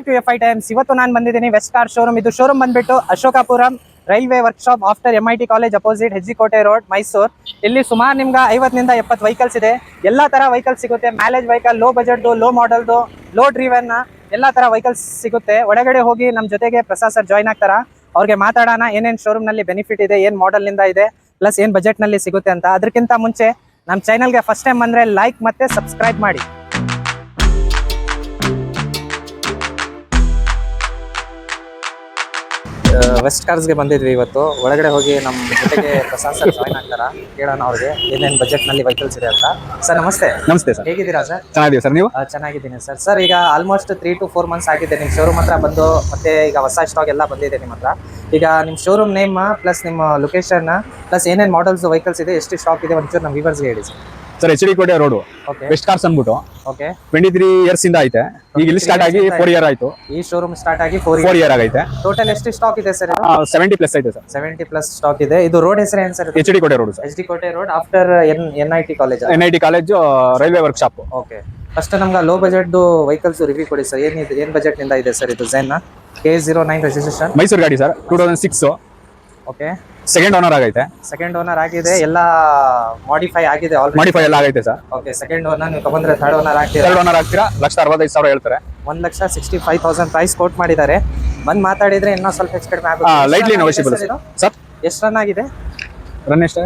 Back to F I times ಇವತ್ತು ನಾನು ಬಂದಿದ್ದೀನಿ ವೆಸ್ಟ್ ಕಾರ್ ಶೋರೂಮ್ ಇದು ಶೋರೂಮ್ ಬಂದ್ಬಿಟ್ಟು Ashokapuram railway workshop after M I T college opposite ಹೆಜ್ಜಿಕೋಟೆ road Mysuru ಇಲ್ಲಿ ಸುಮಾರು ನಿಮ್ಗೆ ಐವತ್ತರಿಂದ ಎಪ್ಪತ್ತು ವೆಹಿಕಲ್ಸ್ ಇದೆ. ಎಲ್ಲ ತರ ವೆಹಿಕಲ್ಸ್ ಸಿಗುತ್ತೆ. ಮ್ಯಾಲೇಜ್ ವೆಹಿಕಲ್ ಲೋ ಬಜೆಟ್ದು ಲೋ ಮಾಡಲ್ದು ಲೋ ಡ್ರೀವನ್ನ ಎಲ್ಲ ತರ ವೆಹಿಕಲ್ಸ್ ಸಿಗುತ್ತೆ. ಒಳಗಡೆ ಹೋಗಿ ನಮ್ಮ ಜೊತೆಗೆ ಪ್ರಸಾದ್ ಸರ್ ಜಾಯ್ನ್ ಆಗ್ತಾರ? ಅವ್ರಿಗೆ ಮಾತಾಡೋಣ. ಏನೇನು ಶೋರೂಮ್ನಲ್ಲಿ ಬೆನಿಫಿಟ್ ಇದೆ, ಏನ್ ಮಾಡೆಲ್ನಿಂದ ಇದೆ ಪ್ಲಸ್ ಏನ್ ಬಜೆಟ್ನಲ್ಲಿ ಸಿಗುತ್ತೆ ಅಂತ. ಅದಕ್ಕಿಂತ ಮುಂಚೆ ನಮ್ಮ ಚಾನಲ್ಗೆ ಫಸ್ಟ್ ಟೈಮ್ ಬಂದ್ರೆ ಲೈಕ್ ಮತ್ತೆ ಸಬ್ಸ್ಕ್ರೈಬ್ ಮಾಡಿ. ವೆಸ್ಟ್ ಕಾರ್ಸ್ಗೆ ಬಂದಿದ್ವಿ ಇವತ್ತು. ಒಳಗಡೆ ಹೋಗಿ ನಮ್ಮ ಜೊತೆಗೆ ಪ್ರಸಾದ್ ಸರ್ ಜಾಯ್ನ್ ಆಗ್ತಾರ? ಕೇಳೋಣ ಅವ್ರಿಗೆ. ಏನೇನು ಬಜೆಟ್ನಲ್ಲಿ ವೆಹಿಕಲ್ಸ್ ಇದೆ ಅಂತ. ಸರ್ ನಮಸ್ತೆ. ನಮಸ್ತೆ ಸರ್. ಹೇಗಿದ್ದೀರಾ ಸರ್ ಚೆನ್ನಾಗಿದೆ ಸರ್ ನೀವು? ಚೆನ್ನಾಗಿದ್ದೀನಿ ಸರ್ ಸರ್ ಈಗ almost three to four months ಆಗಿದೆ. ನಿಮ್ಮ ಶೋರೂಮ್ ಹತ್ರ ಬಂದು ಮತ್ತೆ ಈಗ ಹೊಸ ಸ್ಟಾಕ್ ಎಲ್ಲ ಬಂದಿದೆ ನಿಮ್ಮ ಹತ್ರ. ಈಗ ನಿಮ್ಮ ಶೋರೂಮ್ ನೇಮ್ ಪ್ಲಸ್ ನಿಮ್ಮ ಲೊಕೇಶನ್ ಪ್ಲಸ್ ಏನೇನು ಮಾಡಲ್ಸ್ ವೆಹಿಕಲ್ಸ್ ಇದೆ ಎಷ್ಟು ಸ್ಟಾಕ್ ಇದೆ ಒಂಚೂರು ನಮ್ಮ ವಿವರ್ಸ್ಗೆ ಹೇಳಿ sir sir H D Kote road west cars ಅನ್ಬಿಟ್ಟು ಓಕೆ ಟ್ವೆಂಟಿ ತ್ರೀ ಇಯರ್ಸ್ ಇಂದ ಐತೆ. ಈಗ ಇಲ್ಲಿ ಸ್ಟಾರ್ಟ್ ಆಗಿ ಫೋರ್ ಇಯರ್ ಆಯ್ತು. ಈ ಶೋರೂಮ್ ಸ್ಟಾರ್ಟ್ ಆಗಿ ಫೋರ್ ಫೋರ್ ಇಯರ್ ಆಗೈತೆ. ಟೋಟಲ್ ಎಷ್ಟು ಸ್ಟಾಕ್ ಇದೆ ಸರ್ ಸೆವೆಂಟಿ ಪ್ಲಸ್ ಐತೆ ಸರ್ ಸೆವೆಂಟಿ ಪ್ಲಸ್ ಸ್ಟಾಕ್ ಇದೆ. ಇದು ರೋಡ್ ಹೆಸರು ಏನು sir H D Kote road H D Kote road after N N I T college N I T college railway workshop okay first ನಮ್ಗೆ low budget vehicles review ಕೊಡಿ sir ಏನಿದೆ ಬಜೆಟ್ನಿಂದ ಇದೆ sir ಇದು Zen K zero nine registration Mysuru ಗಾಡಿ sir two thousand six okay second owner ಆಗೈತೆ? Second owner ಆಗಿದೆ ಎಲ್ಲ ಮಾಡಿಫೈ ಆಗಿದೆ ಆಲ್ರೆಡಿ ಮಾಡಿಫೈ ಎಲ್ಲ ಆಗೈತೆ ಸರ್? ಓಕೆ ಸೆಕೆಂಡ್ ಓನರ್ ನೀವು ತಗೊಂಡ್ರೆ ಥರ್ಡ್ ಓನರ್ ಆಗ್ತೀರಾ? ಥರ್ಡ್ ಓನರ್ ಆಗ್ತೀರಾ? ಲಕ್ಷ ಅರವತ್ತೈದು ಸಾವಿರ ಹೇಳ್ತಾರೆ. ಒಂದ್ lakh sixty five thousand price quote ಮಾಡಿದ್ದಾರೆ. ಬಂದ್ ಮಾತಾಡಿದ್ರೆ ಇನ್ನೂ ಸ್ವಲ್ಪ ಹೆಚ್ಚು ಕಡಿಮೆ ಆಗುತ್ತೆ. ಲೈಟ್ಲಿ ನೆಗೋಷಿಯಬಲ್ ಸರ್ ಎಷ್ಟು ರನ್ ಆಗಿದೆ. ರನ್ ಎಷ್ಟು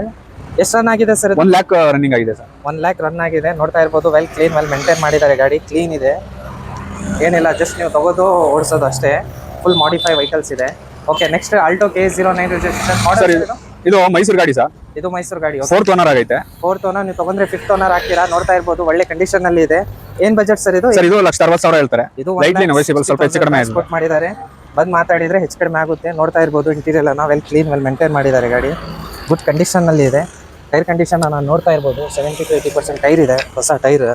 ಎಷ್ಟು ರನ್ ಆಗಿದೆ ಸರ್ ಒನ್ ಲ್ಯಾಕ್ ರನ್ನಿಂಗ್ ಆಗಿದೆ ಸರ್ ಒನ್ ಲ್ಯಾಕ್ ರನ್ ಆಗಿದೆ. ನೋಡ್ತಾ ಇರ್ಬೋದು ವೆಲ್ ಕ್ಲೀನ್ ವೆಲ್ ಮೇಂಟೈನ್ ಮಾಡಿದ್ದಾರೆ ಗಾಡಿ. ಕ್ಲೀನ್ ಇದೆ. ಏನಿಲ್ಲ ಜಸ್ಟ್ ನೀವು ತಗೋದು ಓಡಿಸೋದು ಅಷ್ಟೇ. ಫುಲ್ ಮಾಡಿಫೈ ವೆಹಿಕಲ್ಸ್ ಇದೆ. Okay next Alto K zero nine sir ಇದು ಇದು ಮೈಸೂರು ಗಾಡಿ ಸರ್. ಇದು ಮೈಸೂರು ಗಾಡಿ ಫೋರ್ತ್ ಓನರ್ ಆಗೈತೆ. ಫೋರ್ತ್ ಓನರ್ ನೀವು ತಗೊಂಡ್ರೆ ಫಿಫ್ತ್ ಓನರ್ ಹಾಕ್ತೀರಾ? ನೋಡ್ತಾ ಇರ್ಬೋದು ಒಳ್ಳೆ ಕಂಡೀಷನ್ನಲ್ಲಿ ಇದೆ. ಏನ್ ಬಜೆಟ್ ಸರ್ ಇದು? ಸರ್ ಇದು ಲಕ್ಷ ಅರವತ್ತು ಸಾವಿರ ಹೇಳ್ತಾರೆ. ಇದು ಲೈಟ್ಲಿ ಅವೈಸಿಬಲ್ ಸ್ವಲ್ಪ ಹೆಚ್ಚು ಕಡಿಮೆ ಆಗಿದೆ. ಎಕ್ಸ್ಪೋರ್ಟ್ ಮಾಡಿದ್ದಾರೆ. ಬಂದ್ ಮಾತಾಡಿದ್ರೆ ಹೆಚ್ಚು ಕಡಿಮೆ ಆಗುತ್ತೆ. ನೋಡ್ತಾ ಇರ್ಬೋದು ಇಂಟೀರಿಯರ್ ಅನ್ನ ವೆಲ್ ಕ್ಲೀನ್ ವೆಲ್ ಮೇಂಟೈನ್ ಮಾಡಿದ್ದಾರೆ ಗಾಡಿ. ಗುಡ್ ಕಂಡೀಷನ್ ಅಲ್ಲಿ ಇದೆ. ಟೈರ್ ಕಂಡೀಷನ್ ನಾನು ನೋಡ್ತಾ ಇರ್ಬೋದು. Seventy to eighty percent tyre ಇದೆ ಹೊಸ ಟೈರ್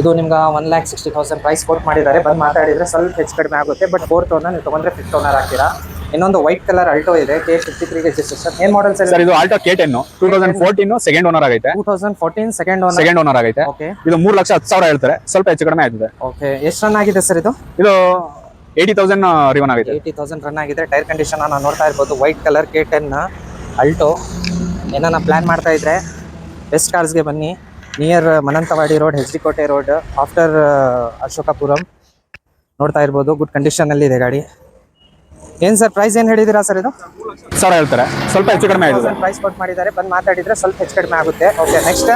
ಇದು ನಿಮ್ಗೆ one lakh sixty thousand price quote ಮಾಡಿದ್ದಾರೆ. ಬಂದು ಮಾತಾಡಿದರೆ ಸ್ವಲ್ಪ ಹೆಚ್ಚು ಕಡಿಮೆ ಆಗುತ್ತೆ ಬಟ್ ಫೋರ್ ಓನರ್ ನೀವು ತೊಗೊಂಡ್ರೆ ಫಿಫ್ತ್ ಓನರ್ ಆಗ್ತೀರಾ. ಇನ್ನೊಂದು ವೈಟ್ ಕಲರ್ ಆಲ್ಟೋ ಇದೆ ಕೆ ಫಿಫ್ಟಿ ತ್ರೀ ರಿಜಿಸ್ಟ್ರೇಷನ್ ಏನ್ ಮಾಡಲ್ ಸರ್ ಸರ್ ಇದು Alto K ten two thousand fourteen second owner ಆಗೈತೆ. Two thousand fourteen second owner second owner ಆಗೈತೆ. ಓಕೆ ಇದು ಮೂರು ಲಕ್ಷ ಹತ್ತು ಸಾವಿರ ಹೇಳ್ತಾರೆ. ಸ್ವಲ್ಪ ಹೆಚ್ಚು ಕಡಿಮೆ ಆಗಿದೆ ಓಕೆ ಎಷ್ಟು ರನ್ ಆಗಿದೆ ಸರ್ ಇದು? ಇದು ಏಯ್ಟಿ ತೌಸಂಡ್ ರಿವನ್ ಆಗಿದೆ. ಏಯ್ಟಿ ತೌಸಂಡ್ ರನ್ ಆಗಿದೆ. ಟೈರ್ ಕಂಡೀಷನ್ ನಾವು ನೋಡ್ತಾ ಇರ್ಬೋದು. White colour K ten Alto ಏನಾನ ಪ್ಲಾನ್ ಮಾಡ್ತಾ ಇದ್ರೆ ಬೆಸ್ಟ್ ಕಾರ್ಸ್ಗೆ ಬನ್ನಿ. Near Mananthavadi road H Kote road after Ashokapuram ನೋಡ್ತಾ ಇರ್ಬೋದು ಗುಡ್ ಕಂಡೀಷನ್ ಅಲ್ಲಿ ಇದೆ ಗಾಡಿ. ಏನ್ ಸರ್ ಪ್ರೈಸ್ ಏನ್ ಹೇಳಿದಿರಾ ಸರ್ ಇದು? ಸರ್ ಹೇಳ್ತಾರೆ. ಸ್ವಲ್ಪ ಹೆಚ್ಚು ಕಡಿಮೆ ಆಗಿದೆ. ಪ್ರೈಸ್ ಕೊಟ್ಟು ಮಾಡಿದ್ದಾರೆ ಬಂದು ಮಾತಾಡಿದ್ರೆ ಸ್ವಲ್ಪ ಹೆಚ್ಚು ಕಡಿಮೆ ಆಗುತ್ತೆ. ಓಕೆ ನೆಕ್ಸ್ಟ್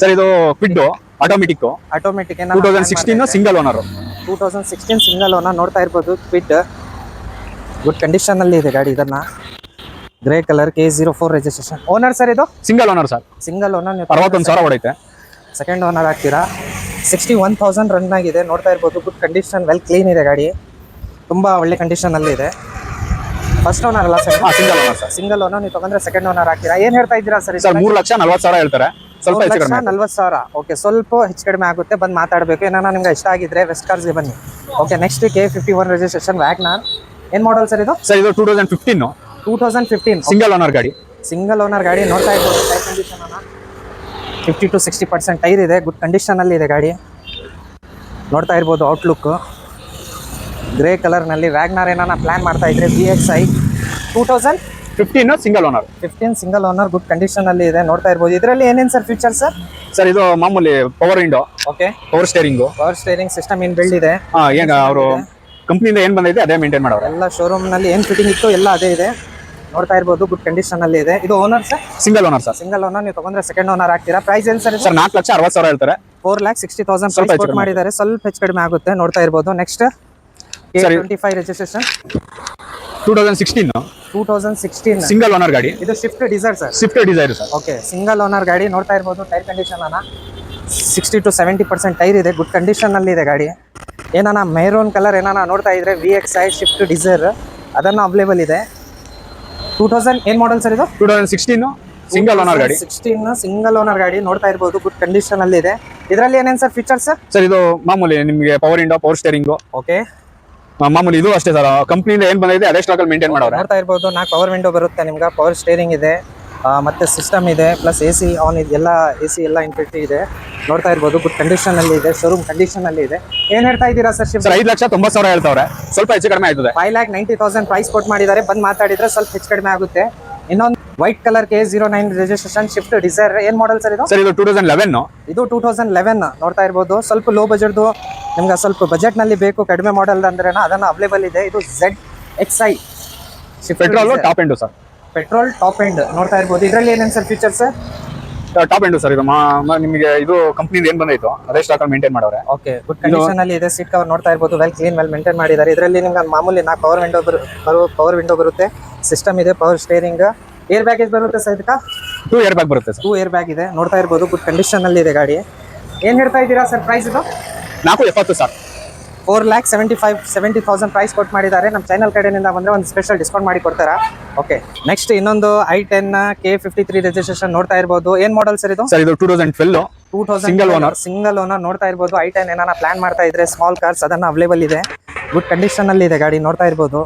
ಸರ್ ಇದು Kwid automatic automatic two thousand sixteen single owner two thousand sixteen single owner ನೋಡ್ತಾ ಇರ್ಬೋದು ಕ್ವಿಡ್ ಗುಡ್ ಕಂಡೀಷನ್ ಅಲ್ಲಿ ಇದೆ ಗಾಡಿ ಇದನ್ನ. Grey colour K zero four registration owner sir ಇದು? Single owner sir. Single owner ಅರವತ್ತೊಂದು ಸಾವಿರ ಹೊಡೈತೆ ಸೆಕೆಂಡ್ ಓನರ್ ಆಗ್ತೀರಾ? ಸಿಕ್ಸ್ಟಿ ಒನ್ ತೌಸಂಡ್ ರನ್ ಆಗಿದೆ. ನೋಡ್ತಾ ಇರ್ಬೋದು ಗುಡ್ ಕಂಡೀಷನ್ ವೆಲ್ ಕ್ಲೀನ್ ಇದೆ ಗಾಡಿ. ತುಂಬ ಒಳ್ಳೆ ಕಂಡೀಷನಲ್ಲಿ ಇದೆ. ಫಸ್ಟ್ ಓನರ್ ಅಲ್ಲ sir single owner sir single owner ನೀವು ತಗೊಂಡ್ರೆ ಸೆಕೆಂಡ್ ಓನರ್ ಆಗ್ತೀರಾ? ಏನು ಹೇಳ್ತಾ ಇದ್ದೀರಾ ಸರ್ ಸರ್ ಮೂರು ಲಕ್ಷ ನಲ್ವತ್ತು ಸಾವಿರ ಹೇಳ್ತಾರೆ. ಸ್ವಲ್ಪ. ನಲ್ವತ್ತು ಸಾವಿರ. ಓಕೆ ಸ್ವಲ್ಪ ಹೆಚ್ಚು ಕಡಿಮೆ ಆಗುತ್ತೆ. ಬಂದು ಮಾತಾಡಬೇಕು. ಏನಾರ ನಿಮ್ಗೆ ಇಷ್ಟ ಆಗಿದ್ರೆ ವೆಸ್ಟ್ ಕಾರ್ಸ್ಗೆ ಬನ್ನಿ. Okay next K fifty one registration WagonR ಏನು ಮಾಡಲ್ ಸರ್ ಇದು? ಸರ್ ಇದು two thousand fifteen two thousand fifteen single owner ಗಾಡಿ. ಸಿಂಗಲ್ ಓನರ್ ಗಾಡಿ ನೋಡ್ತಾ ಇರ್ಬೋದು. Condition fifty to sixty percent tyre ಇದೆ. ಗುಡ್ ಕಂಡೀಷನಲ್ಲಿ ಇದೆ ಗಾಡಿ. ನೋಡ್ತಾ ಇರ್ಬೋದು ಔಟ್ಲುಕ್ ಗ್ರೇ ಕಲರ್ನಲ್ಲಿ ವ್ಯಾಗ್ನಾರ್ ಏನಾರ ಪ್ಲ್ಯಾನ್ ಮಾಡ್ತಾ ಇದ್ರೆ V X I two thousand fifteen single owner fifteen single owner good ಕಂಡೀಷನಲ್ಲಿ ಇದೆ. ನೋಡ್ತಾ ಇರ್ಬೋದು. ಇದರಲ್ಲಿ ಏನೇನು ಸರ್ ಫೀಚರ್ಸ್ ಸರ್ ಸರ್ ಇದು ಮಾಮೂಲಿ power window okay power steering power steering system ಏನು ಬಿಲ್ಡ್ ಇದೆ? ಅವರು ಕಂಪ್ನಿಯಿಂದ ಏನು ಬಂದಿದೆ ಅದೇ ಮೇಂಟೈನ್ ಮಾಡೋರು ಎಲ್ಲ ಶೋರೂಮ್ನಲ್ಲಿ ಏನು ಫಿಟ್ಟಿಂಗ್ ಇತ್ತು ಎಲ್ಲ ಅದೇ ಇದೆ. ನೋಡ್ತಾ ಇರ್ಬೋದು ಗುಡ್ ಕಂಡೀಷನ್ ಅಲ್ಲಿ ಇದೆ. ಇದು owner sir single owner sir single owner ನೀವು ತಗೊಂಡ್ರೆ ಸೆಕೆಂಡ್ ಓನರ್ ಆಗ್ತೀರಾ? ಪ್ರೈಸ್ ಏನ್ ಸರ್ ಸರ್ ನಾಲ್ಕು ಲಕ್ಷ ಅರವತ್ತು ಸಾವಿರ ಹೇಳ್ತಾರೆ. ಫೋರ್ ಲ್ಯಾಕ್ ಸಿಕ್ಸ್ಟಿ ತೌಸಂಡ್ ಸ್ವಲ್ಪ ಮಾಡಿದ್ದಾರೆ. ಸ್ವಲ್ಪ ಹೆಚ್ಚು ಕಡಿಮೆ ಆಗುತ್ತೆ ನೋಡ್ತಾ ಇರ್ಬೋದು. Next. Twenty five registration two thousand sixteen two thousand sixteen single owner ಗಾಡಿ. ಇದು Swift Dzire sir Swift Dzire sir okay single owner ಗಾಡಿ ನೋಡ್ತಾ ಇರ್ಬೋದು ಟೈರ್ ಕಂಡೀಷನ್ ಅನ್ನ sixty to seventy percent tyre ಇದೆ ಗುಡ್ ಕಂಡೀಷನ್ನಲ್ಲಿ ಇದೆ ಗಾಡಿ. ಏನಾನ ಮೈರೋನ್ ಕಲರ್ ಏನಾನ ನೋಡ್ತಾ ಇದ್ರೆ V X I Swift Dzire ಅದನ್ನು ಅವೈಲೇಬಲ್ ಇದೆ. ಟೂ ತೌಸಂಡ್ ಏನ್ ಮಾಡಲ್ ಸರ್ ಇದು? Two thousand sixteen single owner ಗಾಡಿ. ಸಿಕ್ಸ್ಟೀನ್ ಸಿಂಗಲ್ ಓನರ್ ಗಾಡಿ ನೋಡ್ತಾ ಇರ್ಬೋದು ಗುಡ್ ಕಂಡೀಷನಲ್ಲಿ ಇದೆ. ಇದರಲ್ಲಿ ಏನೇನು ಸರ್ ಫೀಚರ್ಸ್ ಸರ್ ಇದು ಮಾಮೂಲಿ ನಿಮಗೆ power window power steering okay ಮಾಮೂಲಿ ಇದು ಅಷ್ಟೇ ಸರ್ ಕಂಪ್ನಿಯಿಂದ ಏನ್ ಬಂದಿದೆ ಅದೇ ಸ್ಟಾಕಲ್ಲಿ ಮೇಂಟೈನ್ ಮಾಡೋರು ನೋಡ್ತಾ ಇರ್ಬೋದು ನಾಲ್ಕು ಪವರ್ ವಿಂಡೋ ಬರುತ್ತೆ ನಿಮ್ಗೆ ಪವರ್ ಸ್ಟೇರಿಂಗ್ ಇದೆ. ಮತ್ತೆ ಸಿಸ್ಟಮ್ ಇದೆ ಪ್ಲಸ್ ಎ ಸಿ ಆನ್ ಇದೆ ಎಲ್ಲ ಎ ಸಿ ಎಲ್ಲ ಇನ್ಫಿಟಿ ಇದೆ. ನೋಡ್ತಾ ಇರ್ಬೋದು ಗುಡ್ ಕಂಡೀಷನ್ ಅಲ್ಲಿ ಇದೆ ಶೋರೂಮ್ ಕಂಡೀಷನ್ ಅಲ್ಲಿ ಇದೆ. ಏನ್ ಹೇಳ್ತಾ ಇದ್ದೀರಾ ಸರ್ ಶಿವ್? ಸರ್ ಐದು ಲಕ್ಷ ತೊಂಬತ್ತು ಸಾವಿರ ಹೇಳ್ತಾವ್ರೆ. ಸ್ವಲ್ಪ ಹೆಚ್ಚು ಕಡಿಮೆ ಆಯ್ತದೆ. Five lakh ninety thousand price ಕೊಟ್ಟು ಮಾಡಿದ್ದಾರೆ. ಬಂದು ಮಾತಾಡಿದ್ರೆ ಸ್ವಲ್ಪ ಹೆಚ್ಚು ಕಡಿಮೆ ಆಗುತ್ತೆ. ಇನ್ನೊಂದು white colour K zero nine registration Swift Dzire ಏನ್ ಮಾಡಲ್ ಸರ್ ಇದು? ಸರ್ ಇದು ಟೂ ತೌಸಂಡ್ ಲೆವೆನ್ ಇದು ಟೂ ತೌಸಂಡ್ ಲೆವೆನ್ ನೋಡ್ತಾ ಇರ್ಬೋದು ಸ್ವಲ್ಪ ಲೋ ಬಜೆಟ್ದು ನಿಮ್ಗೆ ಸ್ವಲ್ಪ ಬಜೆಟ್ನಲ್ಲಿ ಬೇಕು ಕಡಿಮೆ ಮಾಡೆಲ್ ಅಂದ್ರೆ ಅದನ್ನ ಅವೈಲೇಬಲ್ ಇದೆ. ಇದು Z X I petrol top end sir. Petrol top end ನೋಡ್ತಾ ಇರ್ಬೋದು. ಇದರಲ್ಲಿ ಏನೇನು sir features top end sir ಇದು ನಿಮಗೆ ಇದು ಕಂಪ್ನಿದು ಏನ್ ಬಂದೈತು ಅದೇ ಸ್ಟಾಕ್ ಮೇಂಟೈನ್ ಮಾಡವ್ರೆ ಓಕೆ ಗುಡ್ ಕಂಡೀಷನ್ ಅಲ್ಲಿ ಇದೆ ಸೀಟ್ ಕವರ್ ನೋಡ್ತಾ ಇರ್ಬೋದು ವೆಲ್ ಕ್ಲೀನ್ ವೆಲ್ ಮೇಂಟೈನ್ ಮಾಡಿದ್ದಾರೆ. ಇದರಲ್ಲಿ ನಿಮ್ಗೆ ಮಾಮೂಲಿ ನಾಲ್ಕು ಪವರ್ ವಿಂಡೋ ಬರು ಪವರ್ ವಿಂಡೋ ಬರುತ್ತೆ. ಸಿಸ್ಟಮ್ ಇದೆ ಪವರ್ ಸ್ಟೇರಿಂಗ್ ಏರ್ ಬ್ಯಾಗೇಜ್ ಬರುತ್ತೆ ಸರ್ ಇದಕ್ಕೆ? ಟೂ ಏರ್ ಬ್ಯಾಗ್ ಬರುತ್ತೆ ಟೂ ಏರ್ ಬ್ಯಾಗ್ ಇದೆ ನೋಡ್ತಾ ಇರ್ಬೋದು ಗುಡ್ ಕಂಡೀಷನ್ ಅಲ್ಲಿ ಇದೆ ಗಾಡಿ. ಏನ್ ಹೇಳ್ತಾ ಇದ್ದೀರಾ ಸರ್ ಪ್ರೈಸ್ ಇದು? ನಾಲ್ಕು ಎಪ್ಪತ್ತು sir. Four lakh seventy five seventy thousand price ಕೊಟ್ಟು ಮಾಡಿದ್ದಾರೆ. ನಮ್ಮ ಚಾನಲ್ ಕಡೆಯಿಂದ ಬಂದ್ರೆ ಒಂದು ಸ್ಪೆಷಲ್ ಡಿಸ್ಕೌಂಟ್ ಮಾಡಿ ಕೊಡ್ತಾರೆ? ಓಕೆ ನೆಕ್ಸ್ಟ್ ಇನ್ನೊಂದು I ten K fifty three registration ನೋಡ್ತಾ ಇರ್ಬೋದು. ಏನ್ ಮಾಡಲ್ ಸರ್ ಇದು? ಸರ್ ಇದು two thousand twelve two thousand single owner. Single owner ನೋಡ್ತಾ ಇರ್ಬೋದು. ಐ ಟೆನ್ ಏನಾರ ಪ್ಲಾನ್ ಮಾಡ್ತಾ ಇದ್ರೆ ಸ್ಮಾಲ್ ಕಾರ್ಸ್ ಅದನ್ನ ಅವೈಲೇಬಲ್ ಇದೆ. ಗುಡ್ ಕಂಡೀಷನ್ ಅಲ್ಲಿ ಇದೆ ಗಾಡಿ ನೋಡ್ತಾ ಇರ್ಬೋದು.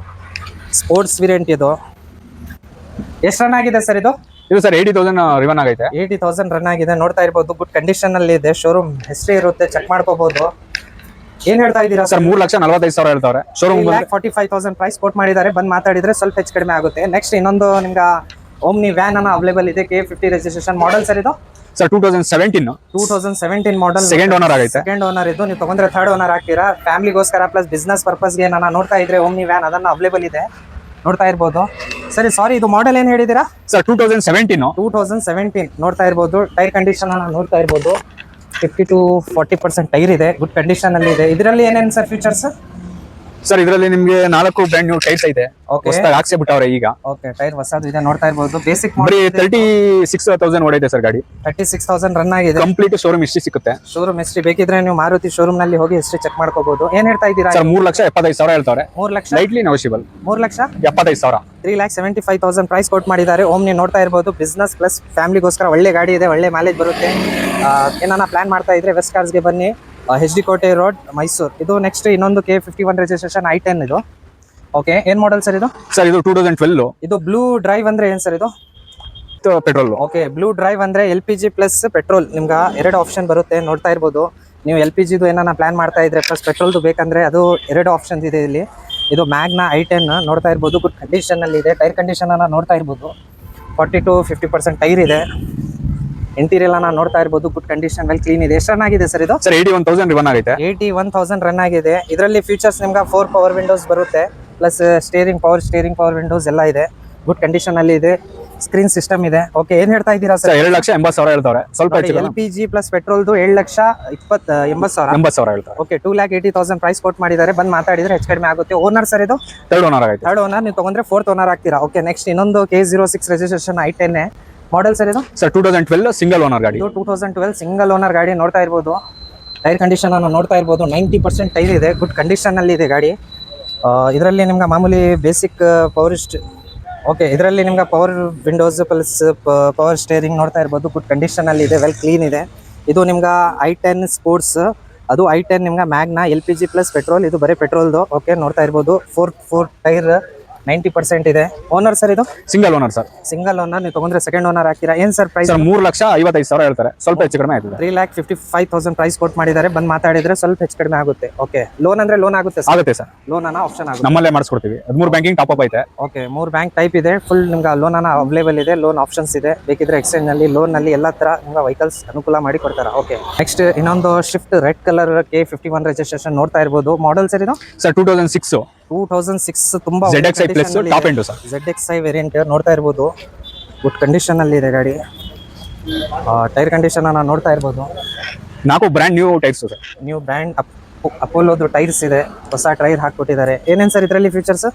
ಸ್ಪೋರ್ಟ್ಸ್ ವೇರಿಯಂಟ್ ಇದು. ಎಷ್ಟು ರನ್ ಆಗಿದೆ ಸರ್ ಇದು? ಇದು ಸರ್ ಏಯ್ಟಿ ತೌಸಂಡ್ ರಿವನ್ ಆಗೈತೆ. ಏಯ್ಟಿ ತೌಸಂಡ್ ರನ್ ಆಗಿದೆ. ನೋಡ್ತಾ ಇರ್ಬೋದು. ಗುಡ್ ಕಂಡೀಷನ್ ಅಲ್ಲಿ ಇದೆ. ಶೋರೂಮ್ ಹಿಸ್ಟ್ರಿ ಇರುತ್ತೆ. ಚೆಕ್ ಮಾಡ್ಕೋಬಹುದು ಏನ್ ಹೇಳ್ತಾ ಇದ್ದೀರಾ ಸರ್ ಮೂರ್ ಲಕ್ಷ ನಲವತ್ತೈದು ಸಾವಿರ ಹೇಳ್ತಾರೆ showroom forty five thousand price quote ಮಾಡಿದ್ದಾರೆ. ಬಂದ್ ಮಾತಾಡಿದ್ರೆ ಸ್ವಲ್ಪ ಹೆಚ್ಚು ಕಡಿಮೆ ಆಗುತ್ತೆ. ನೆಕ್ಸ್ಟ್ ಇನ್ನೊಂದು ನಿಮ್ಗೆ ಓಮ್ನಿ ವ್ಯಾನ್ ಅನ್ನ ಅವೈಲೇಬಲ್ ಇದೆ K fifty registration model sir ಇದು. Sir two thousand seventeen two thousand seventeen model second owner ಆಗೈತೆ. ಸೆಕೆಂಡ್ ಓನರ್ ಇದು. ನೀವು ತಗೊಂಡ್ರೆ ಥರ್ಡ್ ಓನರ್ ಆಗ್ತೀರಾ. ಫ್ಯಾಮಿಲಿಗೋಸ್ಕರ ಪ್ಲಸ್ ಬಿಸ್ನೆಸ್ ಪರ್ಪಸ್ಗೆ ನಾನು ನೋಡ್ತಾ ಇದ್ರೆ ಓಮ್ನಿ ವ್ಯಾನ್ ಅದನ್ನ ಅವೈಲೇಬಲ್ ಇದೆ. ನೋಡ್ತಾ ಇರ್ಬೋದು. ಸರಿ ಸಾರಿ ಇದು ಮಾಡೆಲ್ ಏನು ಹೇಳಿದೀರಾ sir two thousand seventeen two thousand seventeen ನೋಡ್ತಾ ಇರ್ಬೋದು. ಟೈರ್ ಕಂಡೀಷನ್ ಅನ್ನ ನೋಡ್ತಾ ಇರ್ಬೋದು. Fifty to forty percent tyre ಇದೆ. ಗುಡ್ ಕಂಡೀಷನ್ ಅಲ್ಲಿ ಇದೆ. ಇದರಲ್ಲಿ ಏನೇನು ಸರ್ ಫೀಚರ್ಸ್ ಸರ್ ಇದರಲ್ಲಿ ನಿಮ್ಗೆ ನಾಲ್ಕು ಬ್ರ್ಯಾಂಡ್ ನ್ಯೂ ಟೈರ್ಸ್ ಇದೆ ಓಕೆ ಹೊಸದಾಗಿ ಹಾಕ್ಸೇ ಬಿಟ್ಟವ್ರೆ ಈಗ. ಓಕೆ ಟೈರ್ ಹೊಸದು ಇದೆ ನೋಡ್ತಾ ಇರಬಹುದು ಬೇಸಿಕ್ ಬರೀ ತರ್ಟಿ ಸಿಕ್ಸ್ ತೌಸಂಡ್ ಓಡೈತೆ ಸರ್ ಗಾಡಿ. ತರ್ಟಿ ಸಿಕ್ಸ್ ತೌಸಂಡ್ ರನ್ ಆಗಿದೆ. ಕಂಪ್ಲೀಟ್ ಶೋರೂಮ್ ಹಿಸ್ಟ್ರಿ ಸಿಗುತ್ತೆ ಶೋರೂಮ್ ಹಿಸ್ಟ್ರಿ ಬೇಕಿದ್ರೆ ನೀವು ಮಾರುತಿ ಶೋರೂಮ್ನಲ್ಲಿ ಹೋಗಿ ಹಿಸ್ಟ್ರಿ ಚೆಕ್ ಮಾಡ್ಕೋಬಹುದು ಏನ್ ಹೇಳ್ತಾ ಇದ್ದೀರಾ? ಸರ್ ಮೂರು ಲಕ್ಷ ಎಪ್ಪತ್ತೈದು ಸಾವಿರ ಹೇಳ್ತಾವ್ರೆ. ಮೂರ್ ಲಕ್ಷ? ಲೈಟ್ಲಿ ನೆಗೋಷಿಯಬಲ್ ಮೂರ್ ಲಕ್ಷ? ಎಪ್ಪತ್ತೈದು ಸಾವಿರ. Three lakh seventy five thousand price quote ಮಾಡಿದ್ದಾರೆ. ಓಮ್ನಿ ನೋಡ್ತಾ ಇರ್ಬೋದು. ಬಿಸ್ನೆಸ್ ಪ್ಲಸ್ ಫ್ಯಾಮಿಲಿಗೋಸ್ಕರ ಒಳ್ಳೆ ಗಾಡಿ ಇದೆ ಒಳ್ಳೆ ಮೈಲೇಜ್ ಬರುತ್ತೆ. ಏನಾನ ಪ್ಲಾನ್ ಮಾಡ್ತಾ ಇದ್ರೆ ವೆಸ್ಟ್ ಕಾರ್ಸ್ಗೆ ಬನ್ನಿ. H D Kote road Mysuru ಇದು ನೆಕ್ಸ್ಟ್ ಇನ್ನೊಂದು K fifty one registration I ten ಇದು. ಓಕೆ ಏನ್ ಮಾಡಲ್ ಸರ್ ಇದು? ಸರ್ ಇದು ಟೂ ತೌಸಂಡ್ ಟ್ವೆಲ್ ಇದು ಬ್ಲೂ ಡ್ರೈವ್ ಅಂದ್ರೆ ಏನ್ ಸರ್ ಇದು? ಪೆಟ್ರೋಲ್ ಓಕೆ ಬ್ಲೂ ಡ್ರೈವ್ ಅಂದ್ರೆ L P G plus petrol ನಿಮ್ಗೆ ಎರಡು ಆಪ್ಷನ್ ಬರುತ್ತೆ ನೋಡ್ತಾ ಇರ್ಬೋದು. ನೀವು ಎಲ್ ಪಿ ಜಿದು ಏನಾನ ಪ್ಲಾನ್ ಮಾಡ್ತಾ ಇದ್ರೆ ಪ್ಲಸ್ ಪೆಟ್ರೋಲ್ದು ಬೇಕಂದ್ರೆ ಅದು ಎರಡು ಆಪ್ಷನ್ಸ್ ಇದೆ ಇಲ್ಲಿ. ಇದು ಮ್ಯಾಗ್ನ ಐ ಟೆನ್ ನೋಡ್ತಾ ಇರ್ಬೋದು. ಗುಡ್ ಕಂಡೀಷನ್ ಅಲ್ಲಿ ಇದೆ. ಟೈರ್ ಕಂಡೀಷನ್ ಅನ್ನ ನೋಡ್ತಾ ಇರ್ಬೋದು. Forty to fifty percent tyre ಇದೆ. ಇಂಟೀರಿಯಲ್ ಅನ್ನ ನೋಡ್ತಾ ಇರಬಹುದು ಗುಡ್ ಕಂಡೀಷನ್ ವೆಲ್ ಕ್ಲೀನ್ ಇದೆ. ಎಷ್ಟು ರನ್ ಆಗಿದೆ ಸರ್ ಇದು? Sir eighty one thousand run ಆಗಿದೆ. ಏಯ್ಟಿ ಒನ್ ತೌಸಂಡ್ ರನ್ ಆಗಿದೆ. ಇದರಲ್ಲಿ ಫೀಚರ್ಸ್ ನಿಮ್ಗೆ ಫೋರ್ ಪವರ್ ವಿಂಡೋಸ್ ಬರುತ್ತೆ plus steering power steering power windows ಎಲ್ಲ ಇದೆ. ಗುಡ್ ಕಂಡೀಷನ್ ಅಲ್ಲಿ ಇದೆ. ಸ್ಕ್ರೀನ್ ಸಿಸ್ಟಮ್ ಇದೆ. ಓಕೆ ಏನ್ ಹೇಳ್ತಾ ಇದ್ದೀರಾ ಸರ್? ಎರಡು ಲಕ್ಷ ಎಂಬತ್ತು ಸಾವಿರ ಹೇಳ್ತಾರೆ ಸ್ವಲ್ಪ ಎಲ್ ಪಿ ಜಿ ಪ್ಲಸ್ ಪೆಟ್ರೋಲ್ದು ಏಳು ಲಕ್ಷ ಇಪ್ಪತ್ ಎಂಬತ್ತು ಸಾವಿರ. ಎಂಬತ್ತು ಸಾವಿರ ಹೇಳ್ತಾರೆ okay two lakh eighty thousand price ಕೊಟ್ಟು ಮಾಡಿದ್ದಾರೆ. ಬಂದು ಮಾತಾಡಿದ್ರೆ ಹೆಚ್ಚು ಕಡಿಮೆ ಆಗುತ್ತೆ. ಓನರ್ ಸರ್ ಇದು? ತರ್ಡ್ ಓನರ್ ಆಗಿದೆ ಥರ್ಡ್ ಓನರ್ ನೀವು ತಗೊಂಡ್ರೆ ಫೋರ್ತ್ ಓನರ್ ಆಗ್ತೀರಾ. ಓಕೆ ನೆಕ್ಸ್ಟ್ ಇನ್ನೊಂದು K zero six registration I ten model sir ಇದು? Sir two thousand twelve single owner ಗಾಡಿ. ಇದು two thousand twelve single owner ಗಾಡಿ ನೋಡ್ತಾ ಇರ್ಬೋದು. ಟೈರ್ ಕಂಡೀಷನ್ ಅನ್ನು ನೋಡ್ತಾ ಇರ್ಬೋದು. ನೈಂಟಿ ಪರ್ಸೆಂಟ್ ಟೈರ್ ಇದೆ. ಗುಡ್ ಕಂಡೀಷನ್ ಅಲ್ಲಿ ಇದೆ ಗಾಡಿ. ಇದರಲ್ಲಿ ನಿಮ್ಗೆ ಮಾಮೂಲಿ ಬೇಸಿಕ್ ಪವರ್ ಓಕೆ ಇದರಲ್ಲಿ ನಿಮ್ಗೆ power windows plus power steering ನೋಡ್ತಾ ಇರ್ಬೋದು. ಗುಡ್ ಕಂಡೀಷನ್ ಅಲ್ಲಿ ಇದೆ. ವೆಲ್ ಕ್ಲೀನ್ ಇದೆ. ಇದು ನಿಮ್ಗೆ ಐ ಟೆನ್ ಸ್ಪೋರ್ಟ್ಸ್ ಅದು ಐ ಟೆನ್ ನಿಮ್ಗೆ Magna L P G plus petrol ಇದು ಬರೀ ಪೆಟ್ರೋಲ್ದು ಓಕೆ ನೋಡ್ತಾ ಇರ್ಬೋದು. Four four tyre ninety percent ಇದೆ. ಓನರ್ ಸರ್ ಇದು? Single owner sir single owner ನೀವು ತಗೊಂಡ್ರೆ ಸೆಕೆಂಡ್ ಓನರ್ ಹಾಕ್ತೀರಾ? ಏನ್ ಸರ್ ಪ್ರೈಸ್ ಸರ್ ಮೂರು ಲಕ್ಷ ಐವತ್ತೈದು ಸಾವಿರ ಹೇಳ್ತಾರೆ. ಸ್ವಲ್ಪ ಹೆಚ್ಚು ಕಡಿಮೆ ಆಯ್ತದೆ. Three lakh fifty five thousand price ಕೊಟ್ಟು ಮಾಡಿದ್ದಾರೆ. ಬಂದು ಮಾತಾಡಿದ್ರೆ ಸ್ವಲ್ಪ ಹೆಚ್ಚು ಕಡಿಮೆ ಆಗುತ್ತೆ. ಓಕೆ ಲೋನ್ ಅಂದ್ರೆ ಲೋನ್ ಆಗುತ್ತೆ ಆಗುತ್ತೆ ಸರ್ ಲೋನ್ ಅನ್ನ ಆಪ್ಷನ್ ಆಗುತ್ತೆ. ನಮ್ಮಲ್ಲೇ ಮಾಡಿಸ್ಕೊಡ್ತೀವಿ. ಹದಿಮೂರು ಬ್ಯಾಂಕಿಂಗ್ ಟಾಪ್ ಅಪ್ ಐತೆ. ಓಕೆ ಮೂರು ಬ್ಯಾಂಕ್ ಟೈಪ್ ಇದೆ. ಫುಲ್ ನಿಮ್ಗೆ ಲೋನ್ ಅನ್ನ ಅವೈಲೇಬಲ್ ಇದೆ. ಲೋನ್ ಆಪ್ಷನ್ಸ್ ಇದೆ. ಬೇಕಿದ್ರೆ ಎಕ್ಸ್ಚೇಂಜ್ನಲ್ಲಿ ಲೋನ್ನಲ್ಲಿ ಎಲ್ಲ ತರ ನಿಮ್ಗೆ ವೆಹಿಕಲ್ಸ್ ಅನುಕೂಲ ಮಾಡಿ ಕೊಡ್ತಾರೆ. ಓಕೆ ನೆಕ್ಸ್ಟ್ ಇನ್ನೊಂದು Swift red colour K fifty one registration ನೋಡ್ತಾ ಇರ್ಬೋದು. ಮಾಡಲ್ ಸರ್ ಇದು? Sir two thousand six two thousand six ತುಂಬಾ Z X I plus top end sir. X I variant ನೋಡ್ತಾ ಇರ್ಬೋದು? ಗುಡ್ ಕಂಡೀಷನ್ ಅಲ್ಲಿ ಇದೆ ಗಾಡಿ. ಟೈರ್ ಕಂಡೀಷನ್ ಅನ್ನ ನೋಡ್ತಾ ಇರ್ಬೋದು. ನಾಲ್ಕು brand new tyres sir. New brand ಅಪೋಲೋದು tyres ಇದೆ. ಹೊಸ ಟೈರ್ ಹಾಕ್ಬಿಟ್ಟಿದ್ದಾರೆ. ಏನೇನು ಸರ್ ಇದರಲ್ಲಿ ಫೀಚರ್ಸ್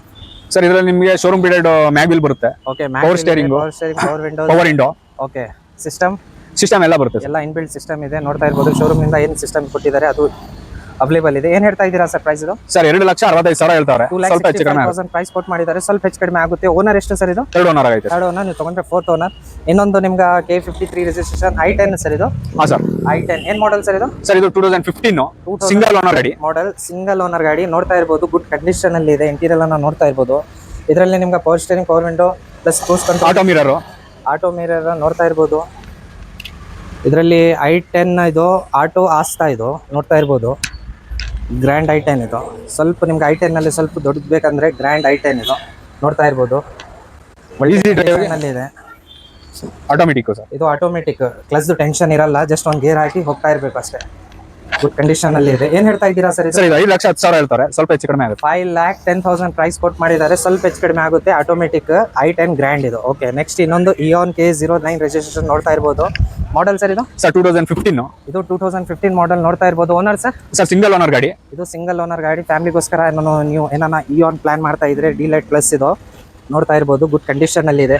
ಸರ್ ಇದರಲ್ಲಿ ನಿಮಗೆ ಶೋರೂಮ್ ಪೀರಿಯಡ್ ಮ್ಯಾಗ್ವಿಲ್ ಬರುತ್ತೆ. Okay power steering power steering power window power window okay system system ಎಲ್ಲ ಬರುತ್ತೆ ಎಲ್ಲ ಇನ್ಬಿಲ್ಟ್ ಸಿಸ್ಟಮ್ ಇದೆ. ನೋಡ್ತಾ ಇರ್ಬೋದು ಶೋರೂಮ್ನಿಂದ ಏನು ಸಿಸ್ಟಮ್ ಕೊಟ್ಟಿದ್ದಾರೆ ಅದು ಅವೈಲೇಬಲ್ ಇದೆ. ಏನು ಹೇಳ್ತಾ ಇದ್ದೀರಾ ಸರ್ ಪ್ರೈಸ್ ಇದು? ಸರ್ ಎರಡು ಲಕ್ಷ ಅರವತ್ತೈದು ಸಾವಿರ ಹೇಳ್ತಾರೆ ಸ್ವಲ್ಪ ಹೆಚ್ಚು ಕಡಿಮೆ ಆಗುತ್ತೆ. ಪ್ರೈಸ್ ಕೊಟ್ಟು ಮಾಡಿದ್ದಾರೆ. ಸ್ವಲ್ಪ ಹೆಚ್ಚು ಕಡಿಮೆ ಆಗುತ್ತೆ. ಓನರ್ ಎಷ್ಟು ಸರ್ ಇದು? ಎರಡು ಓನರ್ ಆಗೈತೆ ಎರಡು ಓನರ್ ನೀವು ತಗೊಂಡ್ರೆ ಫೋರ್ತ್ ಓನರ್ ಇನ್ನೊಂದು ನಿಮ್ಗೆ K fifty three registration I ten sir ಇದು? ಹಾಂ ಸರ್. ಐ ಟೆನ್ ಏನ್ ಮಾಡಲ್ ಸರ್ ಇದು? ಸರ್ ಇದು two thousand fifteen single owner ಗಾಡಿ. ಮಾಡೆಲ್ ಸಿಂಗಲ್ ಓನರ್ ಗಾಡಿ. ನೋಡ್ತಾ ಇರ್ಬೋದು. ಗುಡ್ ಕಂಡೀಷನ್ ಅಲ್ಲಿ ಇದೆ. ಇಂಟೀರಿಯಲ್ ಅನ್ನ ನೋಡ್ತಾ ಇರ್ಬೋದು. ಇದರಲ್ಲಿ ನಿಮ್ಗೆ power steering power window plus cruise control auto mirror auto mirror ನೋಡ್ತಾ ಇರ್ಬೋದು. ಇದರಲ್ಲಿ ಐ ಟೆನ್ ಇದು ಆಟೋ ಆಸ್ತಾ ಇದು. ನೋಡ್ತಾ ಇರ್ಬೋದು. ಗ್ರ್ಯಾಂಡ್ ಐ ಟೆನ್ ಇದು. ಸ್ವಲ್ಪ ನಿಮ್ಗೆ ಐ ಟೆನ್ನಲ್ಲಿ ಸ್ವಲ್ಪ ದೊಡ್ಡದು ಬೇಕಂದ್ರೆ ಗ್ರ್ಯಾಂಡ್ ಐ ಟೆನ್ ಇದು. ನೋಡ್ತಾ ಇರ್ಬೋದು. ಇದೆ. Automatic sir? ಇದು ಆಟೋಮೆಟಿಕ್ ಕ್ಲಸ್ ಟೆನ್ಷನ್ ಇರಲ್ಲ ಜಸ್ಟ್ ಒಂದು ಗೇರ್ ಹಾಕಿ ಹೋಗ್ತಾ ಇರಬೇಕು ಅಷ್ಟೇ. ಗುಡ್ ಕಂಡೀಷನ್ ಅಲ್ಲಿ ಇದೆ. ಏನು ಹೇಳ್ತಾ ಇದ್ದೀರಾ ಸರ್ ಸರ್ ಇದು ಐದು ಲಕ್ಷ ಹತ್ತು ಸಾವಿರ ಹೇಳ್ತಾರೆ. ಸ್ವಲ್ಪ ಹೆಚ್ಚು ಕಡಿಮೆ ಆಗುತ್ತೆ. Five lakh ten thousand price ಕೊಟ್ಟು ಮಾಡಿದ್ದಾರೆ. ಸ್ವಲ್ಪ ಹೆಚ್ಚು ಕಡಿಮೆ ಆಗುತ್ತೆ. ಆಟೋಮೆಟಿಕ್ ಐ ಟೆನ್ ಗ್ರ್ಯಾಂಡ್ ಇದು. ಓಕೆ ನೆಕ್ಸ್ಟ್ ಇನ್ನೊಂದು Eon K zero nine registration ನೋಡ್ತಾ ಇರ್ಬೋದು. ಮಾಡಲ್ ಸರ್ ಇದು? ಸರ್ ಟೂ ತೌಸಂಡ್ ಫಿಫ್ಟೀನ್ ಇದು ಟೂ ತೌಸಂಡ್ ಫಿಫ್ಟೀನ್ ಮಾಡಲ್ ನೋಡ್ತಾ ಇರ್ಬೋದು. Owner sir? Sir single owner ಗಾಡಿ. ಇದು ಸಿಂಗಲ್ ಓನರ್ ಗಾಡಿ. ಫ್ಯಾಮಿಲಿಗೋಸ್ಕರ ಏನೋ ನೀವು ಏನಾನ ಇಯಾನ್ ಪ್ಲಾನ್ ಮಾಡ್ತಾ ಇದ್ರೆ ಡಿಲೈಟ್ ಪ್ಲಸ್ ಇದು ನೋಡ್ತಾ ಇರ್ಬೋದು. ಗುಡ್ ಕಂಡೀಷನ್ ಅಲ್ಲಿ ಇದೆ.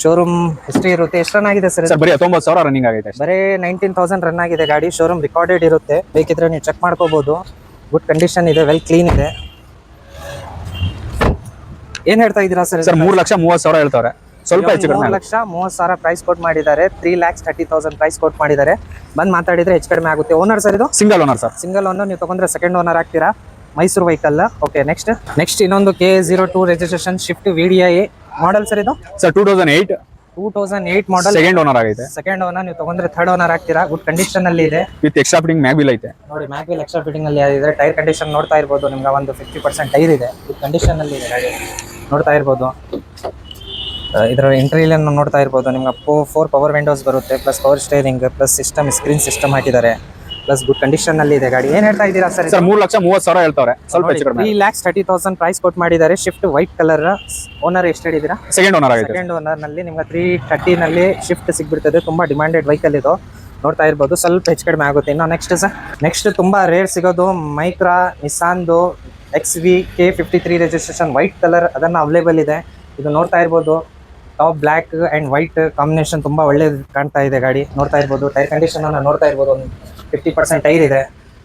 ಶೋರೂಮ್ ಹಿಸ್ಟ್ರಿ ಇರುತ್ತೆ. ಎಷ್ಟು ರನ್ ಆಗಿದೆ ಸರ್ ಸರ್ ಬರೀ ಹತ್ತೊಂಬತ್ತು ಸಾವಿರ ರನ್ನಿಂಗ್ ಆಗಿದೆ ಅಷ್ಟೇ. ಬರೀ ನೈನ್ಟೀನ್ ತೌಸಂಡ್ ರನ್ ಆಗಿದೆ. ಗಾಡಿ ಶೋರೂಮ್ ರೆಕಾರ್ಡೆಡ್ ಇರುತ್ತೆ. ಬೇಕಿದ್ರೆ ನೀವು ಚೆಕ್ ಮಾಡ್ಕೋಬಹುದು ಗುಡ್ ಕಂಡೀಷನ್ ಇದೆ ವೆಲ್ ಕ್ಲೀನ್ ಇದೆ. ಏನ್ ಹೇಳ್ತಾ ಇದ್ದೀರಾ ಸರ್? ಸರ್ ಮೂರು ಲಕ್ಷ ಮೂವತ್ತು ಸಾವಿರ ಹೇಳ್ತಾರೆ ಸ್ವಲ್ಪ ಹೆಚ್ಚು ಕಡಿಮೆ ಮೂರು ಆಗುತ್ತೆ ಲಕ್ಷ ಮೂವತ್ತು ಸಾವಿರ ಪ್ರೈಸ್ ಕೊಟ್ ಮಾಡಿದ್ದಾರೆ. Three lakhs thirty thousand price quote ಮಾಡಿದ್ದಾರೆ. ಬಂದ್ ಮಾತಾಡಿದ್ರೆ ಹೆಚ್ಚು ಕಡಿಮೆ ಆಗುತ್ತೆ. ಓನರ್ ಸರ್ ಇದು? Single owner sir. Single owner ನೀವು ತಗೊಂಡ್ರೆ ಸೆಕೆಂಡ್ ಓನರ್ ಆಗ್ತೀರಾ? Mysuru vehicle okay next next ಇನ್ನೊಂದು K zero two registration Swift V D I model sir ಇದು? Sir two thousand eight two thousand eight model second owner ಆಗೈತೆ. Second owner ನೀವು ತಗೊಂಡ್ರೆ third owner ಆಗ್ತೀರಾ? Good condition ಅಲ್ಲಿ ಇದೆ. With extra fitting ಮ್ಯಾಗ್ ಐತೆ. ನೋಡಿ ಮ್ಯಾಗ್ವಿಲ್ ಎಕ್ಸ್ಟ್ರಾ ಫಿಟಿಂಗ್ ಅಲ್ಲಿ ಇದೆ. ಟೈರ್ ಕಂಡೀಷನ್ ನೋಡ್ತಾ ಇರ್ಬೋದು ನಿಮ್ಗೆ ಒಂದು ಫಿಫ್ಟಿ ಪರ್ಸೆಂಟ್ ಟೈರ್ ಇದೆ. ಗುಡ್ ಕಂಡೀಷನ್ ಅಲ್ಲಿ ಇದೆ ಗಾಡಿ ನೋಡ್ತಾ ಇರ್ಬೋದು. ಇದರ ಇದರ ಅನ್ನು ನೋಡ್ತಾ ಇರ್ಬೋದು. ನಿಮ್ಗೆ ಫೋರ್ ಪವರ್ ವಿಂಡೋಸ್ ಬರುತ್ತೆ plus power steering plus system screen system ಹಾಕಿದ್ದಾರೆ. ಪ್ಲಸ್ ಗುಡ್ ಕಂಡೀಷನ್ ಅಲ್ಲಿ ಇದೆ ಗಾಡಿ. ಏನ್ ಹೇಳ್ತಾ ಇದ್ದೀರಾ ಸರ್ ಸರ್ ಮೂರು ಲಕ್ಷ ಮೂವತ್ತು ಸಾವಿರ ಹೇಳ್ತಾರೆ ಸ್ವಲ್ಪ ಹೆಚ್ಚು ಕಡಿಮೆ. Three lakhs thirty thousand price ಕೊಟ್ಟು ಮಾಡಿದ್ದಾರೆ. ಶಿಫ್ಟ್ ವೈಟ್ ಕಲರ್ ಓನರ್ ಎಷ್ಟು ಹೇಳಿದ್ದೀರಾ? ಸೆಕೆಂಡ್ ಓನರ್ ಆಗಿದೆ ಸೆಕೆಂಡ್ ಓನರ್ನಲ್ಲಿ ನಿಮ್ಗೆ ತ್ರೀ ನಲ್ಲಿ ಶಿಫ್ಟ್ ಸಿಗ್ಬಿಡ್ತದೆ. ತುಂಬಾ ಡಿಮಾಂಡೆಡ್ ವೆಹಿಕಲ್ ಇದು. ನೋಡ್ತಾ ಇರ್ಬೋದು. ಸ್ವಲ್ಪ ಹೆಚ್ಚು ಕಡಿಮೆ ಆಗುತ್ತೆ. ಇನ್ನು ನೆಕ್ಸ್ಟ್ ಸರ್ ನೆಕ್ಸ್ಟ್ ತುಂಬಾ ರೇರ್ ಸಿಗೋದು Micra ನಿಸಾನ್ದು X V K fifty three registration white colour ಅದನ್ನ ಅವೈಲೇಬಲ್ ಇದೆ. ಇದು ನೋಡ್ತಾ ಇರ್ಬೋದು. Top black and white combination ತುಂಬಾ ಒಳ್ಳೇದು ಕಾಣ್ತಾ ಇದೆ ಗಾಡಿ. ನೋಡ್ತಾ ಇರ್ಬೋದು. ಟೈರ್ ಕಂಡೀಷನ್ ಅನ್ನ ನೋಡ್ತಾ ಇರ್ಬೋದು. ಫಿಫ್ಟಿ ಪರ್ಸೆಂಟ್ ಟೈರ್ ಇದೆ.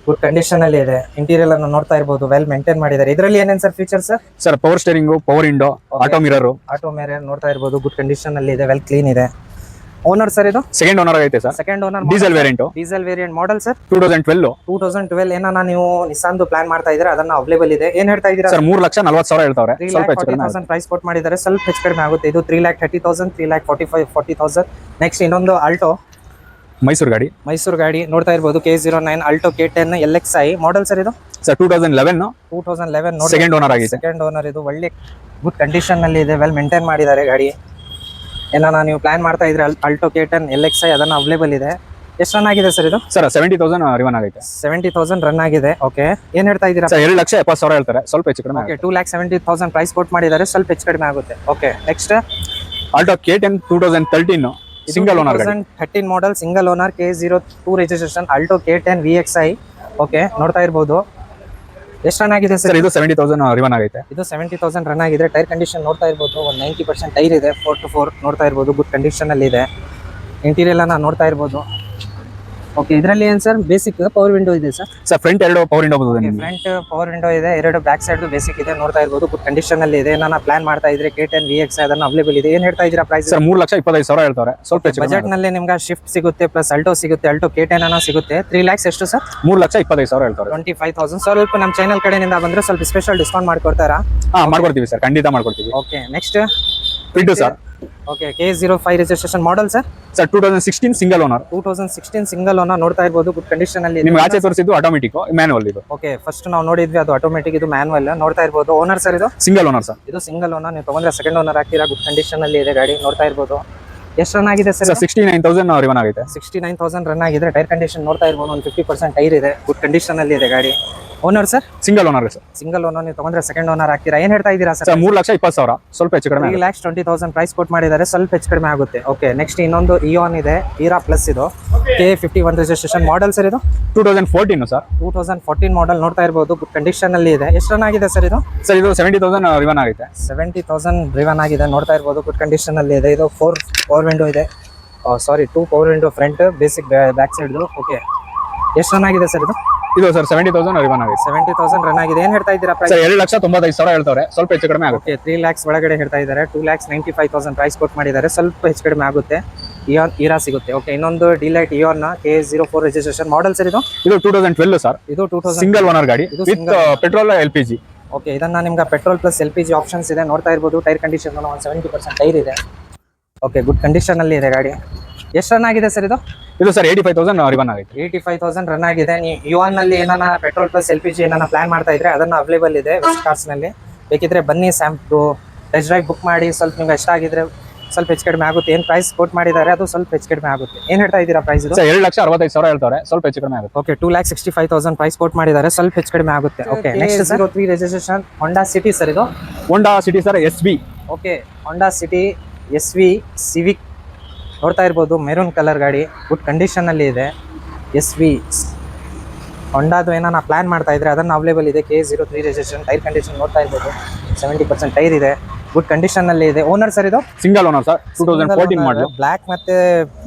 ಗುಡ್ ಕಂಡೀಷನ್ ಅಲ್ಲಿ ಇದೆ. ಇಂಟೀರಿಯರ್ ಅನ್ನು ನೋಡ್ತಾ ಇರಬಹುದು ವೆಲ್ ಮೇಂಟೈನ್ ಮಾಡಿದ್ದಾರೆ. ಇದರಲ್ಲಿ ಏನೇನು sir feature sir power steering power window auto mirror auto mirror ನೋಡ್ತಾ ಇರಬಹುದು ಗುಡ್ ಕಂಡೀಷನ್ ಅಲ್ಲಿ ಇದೆ. ವೆಲ್ ಕ್ಲೀನ್ ಇದೆ. ಓನರ್ ಸರ್ ಇದು? ಸೆಕೆಂಡ್ ಓನರ್ ಐತೆ sir second owner diesel variant diesel variant model sir two thousand twelve two thousand twelve ಏನಾನ ನೀವು ನಿಸಾನ್ದು plan ಮಾಡ್ತಾ ಇದ್ರೆ ಅದನ್ನ ಅವೈಲೇಬಲ್ ಇದೆ. ಏನ್ ಹೇಳ್ತಾ ಇದ್ದೀರಾ? ಸರ್ ಮೂರು ಲಕ್ಷ ನಲ್ವತ್ತು ಸಾವಿರ ಹೇಳ್ತಾರೆ ಸ್ವಲ್ಪ. ತೌಸಂಡ್ ಪ್ರೈಸ್ ಕೊಟ್ ಮಾಡಿದ್ದಾರೆ. ಸ್ವಲ್ಪ ಹೆಚ್ಚು ಕಡಿಮೆ ಆಗುತ್ತೆ. ಇದು three lakh thirty thousand three lakh forty five forty thousand next ಇನ್ನೊಂದು ಆಲ್ಟೋ ಮೈಸೂರು ಗಾಡಿ? ಮೈಸೂರು ಗಾಡಿ ನೋಡ್ತಾ ಇರ್ಬೋದು. K zero nine Alto K ten L X I model sir ಇದು? Sir two thousand eleven two thousand eleven ನೋಡಿ. ಸೆಕೆಂಡ್ ಓನರ್ ಆಗಿದೆ. Second owner ಇದು. ಒಳ್ಳೆ ಗುಡ್ ಕಂಡೀಷನ್ ಅಲ್ಲಿ ಇದೆ. ವೆಲ್ ಮೇಂಟೈನ್ ಮಾಡಿದ್ದಾರೆ ಗಾಡಿ. ಏನಾನ ನೀವು ಪ್ಲಾನ್ ಮಾಡ್ತಾ ಇದ್ರೆ Alto K ten L X I ಅದನ್ನ ಅವೈಲೇಬಲ್ ಇದೆ. ಎಷ್ಟು ರನ್ ಆಗಿದೆ ಸರ್ ಇದು? ಸರ್ ಸೆವೆಂಟಿ ತೌಸಂಡ್ ರಿವನ್ ಆಗಿದೆ ಸೆವೆಂಟಿ ತೌಸಂಡ್ ರನ್ ಆಗಿದೆ. ಓಕೆ ಏನ್ ಹೇಳ್ತಾ ಇದ್ದೀರಾ? ಸರ್ ಎರಡು ಲಕ್ಷ ಎಪ್ಪತ್ತು ಸಾವಿರ ಹೇಳ್ತಾರೆ. ಸ್ವಲ್ಪ ಹೆಚ್ಚು ಕಡಿಮೆ okay two lakh seventy thousand price ಕೊಟ್ಟು ಮಾಡಿದ್ದಾರೆ. ಸ್ವಲ್ಪ ಹೆಚ್ಚು ಕಡಿಮೆ ಆಗುತ್ತೆ. Okay next Alto K ten two thousand thirteen single owner thirteen model single owner K zero two registration Alto K ten V X I okay ನೋಡ್ತಾ ಇರ್ಬೋದು. ಎಷ್ಟು run ಆಗಿದೆ ಸರ್? ಇದು ಸೆವೆಂಟಿ ತೌಸಂಡ್ ರಿವನ್ ಆಗೈತೆ. ಇದು ಸೆವೆಂಟಿ ತೌಸಂಡ್ ರನ್ ಆಗಿದೆ. Tyre condition ನೋಡ್ತಾ ಇರ್ಬೋದು. ಒಂದು ನೈಂಟಿ ಪರ್ಸೆಂಟ್ ಟೈರ್ ಇದೆ. ಫೋರ್ ಟು ಫೋರ್ ನೋಡ್ತಾ ಇರ್ಬೋದು. ಗುಡ್ ಕಂಡೀಷನ್ ಅಲ್ಲಿ ಇದೆ. ಇಂಟೀರಿಯರ್ ಎಲ್ಲ ನೋಡ್ತಾ ಇರ್ಬೋದು. ಓಕೆ ಇದರಲ್ಲಿ ಏನು ಸರ್ ಬೇಸಿಕ್ ಪವರ್ ವಿಂಡೋ ಇದೆ ಸರ್ ಸರ್ ಫ್ರಂಟ್ ಎರಡು ಪವರ್ ವಿಂಡೋ ನಿಮಗೆ ಫ್ರಂಟ್ ಪವರ್ ವಿಂಡೋ ಇದೆ ಎರಡು ಬ್ಯಾಕ್ ಸೈಡ್ ಬೇಸಿಕ್ ಇದೆ ನೋಡ್ತಾ ಇರ್ಬೋದು ಗುಡ್ ಕಂಡೀಷನ್ ಅಲ್ಲಿ ಇದೆ. ನಾನು ಪ್ಲಾನ್ ಮಾಡ್ತಾ ಇದ್ರೆ ಕೆ ಟೆನ್ ವಿ ಎಕ್ಸ್ ಅದನ್ನ ಅವೈಲೇಬಲ್ ಇದೆ. ಏನ್ ಹೇಳ್ತಾ ಇದ್ದೀರಾ ಪ್ರೈಸ್ ಸರ್ ಮೂರು ಲಕ್ಷ ಇಪ್ಪತ್ತೈದು ಸಾವಿರ ಹೇಳ್ತಾರೆ. ಸ್ವಲ್ಪ ಹೆಚ್ಚು ಕಡಿಮೆ ಬಜೆಟ್ನಲ್ಲಿ ನಿಮ್ಗೆ ಶಿಫ್ಟ್ ಸಿಗುತ್ತೆ ಪ್ಲಸ್ ಅಲ್ಟೋ ಸಿಗುತ್ತೆ ಅಲ್ಟೋ ಕೆ ಟೆನ್ ಅನ್ನೋ ಸಿಗುತ್ತೆ. ತ್ರೀ ಲ್ಯಾಕ್ಸ್ ಎಷ್ಟು ಸರ್ ಮೂರು ಲಕ್ಷ ಇಪ್ಪತ್ತೈದು ಸಾವಿರ ಹೇಳ್ತಾರೆ. ಟ್ವೆಂಟಿ ಫೈವ್ ತೌಸಂಡ್ ಸ್ವಲ್ಪ ನಮ್ಮ ಚಾನಲ್ ಕಡೆಯಿಂದ ಬಂದ್ರೆ ಸ್ವಲ್ಪ ಸ್ಪೆಷಲ್ ಡಿಸ್ಕೌಂಟ್ ಮಾಡ್ಕೊಡ್ತಾರಾ? ಹಾ ಮಾಡ್ಕೊಡ್ತೀವಿ ಸರ್ ಖಂಡಿತ ಮಾಡ್ಕೊಡ್ತೀವಿ. Okay next fit sir okay K zero five registration model sir sir two thousand sixteen single owner two thousand sixteen single owner ನೋಡ್ತಾ ಇರ್ಬೋದು. ಗುಡ್ ಕಂಡೀಷನ್ ಅಲ್ಲಿ ನಿಮ್ಗೆ ಆಚೆ ತೋರಿಸಿದ್ದು ಆಟೋಮೆಟಿಕ್ ಮ್ಯಾನುವಲ್ ಇದು. ಓಕೆ ಫಸ್ಟ್ ನಾವು ನೋಡಿದ್ವಿ ಅದು ಆಟೋಮೆಟಿಕ್ ಇದು ಮ್ಯಾನುವಲ್ ನೋಡ್ತಾ ಇರ್ಬೋದು. ಓನರ್ ಸರ್ ಇದು? ಸಿಂಗಲ್ ಓನರ್ ಸರ್ ಇದು ಸಿಂಗಲ್ ಓನರ್ ನೀವು ತಗೊಂಡ್ರೆ ಸೆಕೆಂಡ್ ಓನರ್ ಹಾಕ್ತೀರಾ? ಗುಡ್ ಕಂಡೀಷನ್ ಅಲ್ಲಿ ಇದೆ ಗಾಡಿ. ನೋಡ್ತಾ ಇರ್ಬೋದು. ಎಷ್ಟು ರನ್ ಆಗಿದೆ sir sixty nine thousand run ಆಗಿದೆ. ಸಿಕ್ಸ್ಟಿ ನೈನ್ ತೌಸಂಡ್ ರನ್ ಆಗಿದೆ. ಟೈರ್ ಕಂಡೀಷನ್ ನೋಡ್ತಾ ಇರ್ಬೋದು. ಒಂದು ಫಿಫ್ಟಿ ಪರ್ಸೆಂಟ್ ಟೈರ್ ಇದೆ. ಗುಡ್ ಕಂಡೀಷನ್ ಅಲ್ಲಿ ಇದೆ ಗಾಡಿ. Owner sir single owner sir single owner ನೀವು ತಗೊಂಡ್ರೆ ಸೆಕೆಂಡ್ ಓನರ್ ಹಾಕ್ತೀರಾ? ಏನ್ ಹೇಳ್ತಾ ಇದ್ದೀರಾ ಸರ್ ಮೂರು ಲಕ್ಷ ಇಪ್ಪತ್ತು ಸಾವಿರ. ಸ್ವಲ್ಪ ಹೆಚ್ಚು ಕಡಿಮೆ three lakhs twenty thousand price ಕೊಟ್ಟು ಮಾಡಿದ್ದಾರೆ. ಸ್ವಲ್ಪ ಹೆಚ್ಚು ಕಡಿಮೆ ಆಗುತ್ತೆ. ಓಕೆ ನೆಕ್ಸ್ಟ್ ಇನ್ನೊಂದು ಇಯಾನ್ ಇದೆ. ಇರಾ ಪ್ಲಸ್ ಇದು. K fifty one registration model sir ಇದು? Two thousand fourteen sir two thousand fourteen model ನೋಡ್ತಾ ಇರ್ಬೋದು. ಗುಡ್ ಕಂಡೀಷನ್ ಅಲ್ಲಿ ಇದೆ. ಎಷ್ಟು ರನ್ ಆಗಿದೆ ಸರ್ ಇದು? ಸರ್ ಇದು ಸೆವೆಂಟಿ ತೌಸಂಡ್ ರಿವನ್ ಆಗಿದೆ. ಸೆವೆಂಟಿ ತೌಸಂಡ್ ರಿವನ್ ಆಗಿದೆ. ನೋಡ್ತಾ ಇರ್ಬೋದು. ಗುಡ್ ಕಂಡೀಷನ್ ಅಲ್ಲಿ ಇದೆ. ಇದು ಫೋರ್ ಪವರ್ ವಿಂಡೋ ಇದೆ. Sorry two power window front basic back side okay ಎಷ್ಟು ರನ್ ಆಗಿದೆ ಸರ್ ಇದು? ಇದು ಸರ್ ಸೆವೆಂಟಿ ತೌಸಂಡ್ ರಿವನ್ ಆಗಿದೆ. ಸೆವೆಂಟಿ ತೌಸಂಡ್ ರನ್ ಆಗಿದೆ. ಏನ್ ಹೇಳ್ತಾ ಇದ್ದೀರಾ ಪ್ರೈಸ್ ಸರ್ ಎರಡು ಲಕ್ಷ ತೊಂಬತ್ತೈದು ಸಾವಿರ ಹೇಳ್ತಾರೆ ಸ್ವಲ್ಪ ಹೆಚ್ಚು ಕಡಿಮೆ ಆಗುತ್ತೆ. ಓಕೆ ತ್ರೀ ಲ್ಯಾಕ್ಸ್ ಒಳಗಡೆ ಹೇಳ್ತಾ ಇದ್ದಾರೆ. Two lakhs ninety five thousand price ಕೊಟ್ಟು ಮಾಡಿದ್ದಾರೆ. ಸ್ವಲ್ಪ ಹೆಚ್ಚು ಕಡಿಮೆ ಆಗುತ್ತೆ. ಇಯಾನ್ ಇರಾ ಸಿಗುತ್ತೆ. ಓಕೆ ಇನ್ನೊಂದು delight Eon K zero four registration model sir ಇದು? ಇದು ಟೂ ತೌಸಂಡ್ ಟ್ವೆಲ್ ಸರ್ ಇದು ಟೂ ತೌಸಂಡ್ ಸಿಂಗಲ್ ಓನರ್ ಗಾಡಿ. ಇದು with petrol L P G okay ಇದನ್ನ ನಿಮ್ಗೆ petrol plus L P G options ಇದೆ. ನೋಡ್ತಾ ಇರ್ಬೋದು. ಟೈರ್ ಕಂಡೀಷನ್ ಒಂದು ಸೆವೆಂಟಿ ಪರ್ಸೆಂಟ್ ಟೈರ್ ಇದೆ. ಓಕೆ ಗುಡ್ ಕಂಡೀಷನ್ ಅಲ್ಲಿ ಇದೆ ಗಾಡಿ. ಎಷ್ಟು ರನ್ ಆಗಿದೆ ಸರ್ ಇದು? ಇದು sir eighty five thousand run ಆಗಿದೆ. ಏಯ್ಟಿ ಫೈವ್ ತೌಸಂಡ್ ರನ್ ಆಗಿದೆ. ನೀವು ಯುವನ್ನಲ್ಲಿ ಏನಾನ petrol plus L P G ಏನಾರ ಪ್ಲಾನ್ ಮಾಡ್ತಾ ಇದ್ರೆ ಅದನ್ನ ಅವೈಲೇಬಲ್ ಇದೆ ವೆಸ್ಟ್ ಕಾರ್ಸ್ನಲ್ಲಿ. ಬೇಕಿದ್ರೆ ಬನ್ನಿ ಸ್ಯಾಂಪು ಟೆಸ್ಟ್ ಡ್ರೈವ್ ಬುಕ್ ಮಾಡಿ ಸ್ವಲ್ಪ ನಿಮ್ಗೆ ಇಷ್ಟ ಆಗಿದ್ರೆ ಸ್ವಲ್ಪ ಹೆಚ್ಚು ಕಡಿಮೆ ಆಗುತ್ತೆ. ಏನು ಪ್ರೈಸ್ ಕೋಟ್ ಮಾಡಿದ್ದಾರೆ ಅದು ಸ್ವಲ್ಪ ಹೆಚ್ಚು ಕಡಿಮೆ ಆಗುತ್ತೆ. ಏನು ಹೇಳ್ತಾ ಇದ್ದೀರಾ ಪ್ರೈಸ್ ಇದು? ಸರ್ ಎರಡು ಲಕ್ಷ ಅರವತ್ತೈದು ಸಾವಿರ ಹೇಳ್ತಾರೆ. ಸ್ವಲ್ಪ ಹೆಚ್ಚು ಕಡಿಮೆ ಆಗುತ್ತೆ. Okay two lakh sixty five thousand price quote ಮಾಡಿದ್ದಾರೆ. ಸ್ವಲ್ಪ ಹೆಚ್ಚು ಕಡಿಮೆ ಆಗುತ್ತೆ. Okay next sir three registration Honda City sir ಇದು? Honda City sir S V okay Honda City S V Civic ನೋಡ್ತಾ ಇರ್ಬೋದು ಮೆರೂನ್ ಕಲರ್ ಗಾಡಿ ಗುಡ್ ಕಂಡೀಷನಲ್ಲಿ ಇದೆ. ಎಸ್ ವಿ ಹೊಂಡಾದು ಏನಾನ ಪ್ಲಾನ್ ಮಾಡ್ತಾ ಇದ್ರೆ ಅದನ್ನ ಅವೈಲೇಬಲ್ ಇದೆ K zero three registration tyre condition ನೋಡ್ತಾ ಇರ್ಬೋದು. ಸೆವೆಂಟಿ ಪರ್ಸೆಂಟ್ ಟೈರ್ ಇದೆ ಗುಡ್ ಕಂಡೀಷನಲ್ಲಿ ಇದೆ. ಓನರ್ ಸರ್ ಇದು? Single owner sir two thousand fourteen model black ಮತ್ತೆ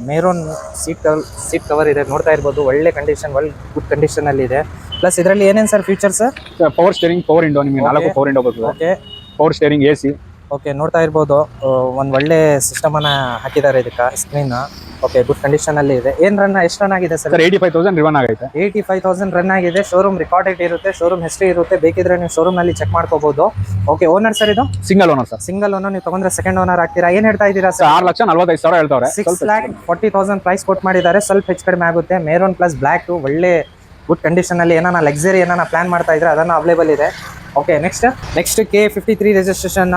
maroon seat cover seat cover ಇದೆ ನೋಡ್ತಾ ಇರ್ಬೋದು. ಒಳ್ಳೆ ಕಂಡೀಷನ್ ಒಳ್ಳೆ ಗುಡ್ ಕಂಡೀಷನ್ ಅಲ್ಲಿ ಇದೆ. ಪ್ಲಸ್ ಇದರಲ್ಲಿ ಏನೇನು sir features power steering power window ನಿಮಗೆ ನಾಲ್ಕು ಪವರ್ ಇಂಡೋ ಬರ್ತದೆ okay power steering A C okay ನೋಡ್ತಾ ಇರ್ಬೋದು. ಒಂದು ಒಳ್ಳೆ ಸಿಸ್ಟಮ್ ಅನ್ನ ಹಾಕಿದ್ದಾರೆ ಇದಕ್ಕೆ ಸ್ಕ್ರೀನ್ ಓಕೆ ಗುಡ್ ಕಂಡೀಷನ್ ಅಲ್ಲಿ ಇದೆ. ಏನ್ ರನ್ ಎಷ್ಟು ರನ್ ಆಗಿದೆ sir? Sir eighty five thousand run ಆಗೈತೆ. ಏಯ್ಟಿ ಫೈವ್ ತೌಸಂಡ್ ರನ್ ಆಗಿದೆ ಶೋರೂಮ್ ಇಟ್ ಇರುತ್ತೆ ಶೋರೂಮ್ ಹಿಸ್ಟ್ರಿ ಇರುತ್ತೆ. ಬೇಕಿದ್ರೆ ನೀವು ಶೋರೂಮ್ನಲ್ಲಿ ಚೆಕ್ ಮಾಡ್ಕೋಬಹುದು ಓಕೆ ಓನರ್ ಸರ್ ಇದು? Single owner sir single owner ನೀವು ತಗೊಂಡ್ರೆ ಸೆಕೆಂಡ್ ಓನರ್ ಆಗ್ತೀರಾ? ಏನ್ ಹೇಳ್ತಾ ಇದ್ದೀರಾ ಸರ್ ಆರ್ ಲಕ್ಷ ನಲ್ವತ್ತೈದು ಸಾವಿರ ಹೇಳ್ತಾರೆ six lakh forty thousand price ಕೊಟ್ಟು ಮಾಡಿದ್ದಾರೆ. ಸ್ವಲ್ಪ ಹೆಚ್ಚು ಕಡಿಮೆ ಆಗುತ್ತೆ. ಮೇರೋನ್ ಪ್ಲಸ್ ಬ್ಲಾಕ್ ಒಳ್ಳೆ ಗುಡ್ ಕಂಡೀಷನ್ ಅಲ್ಲಿ ಏನಾನ ಲಕ್ಸರಿ ಏನಾನ ಪ್ಲಾನ್ ಮಾಡ್ತಾ ಇದ್ರೆ ಅದನ್ನ ಅವೈಲೇಬಲ್ ಇದೆ. Okay next next K fifty three registration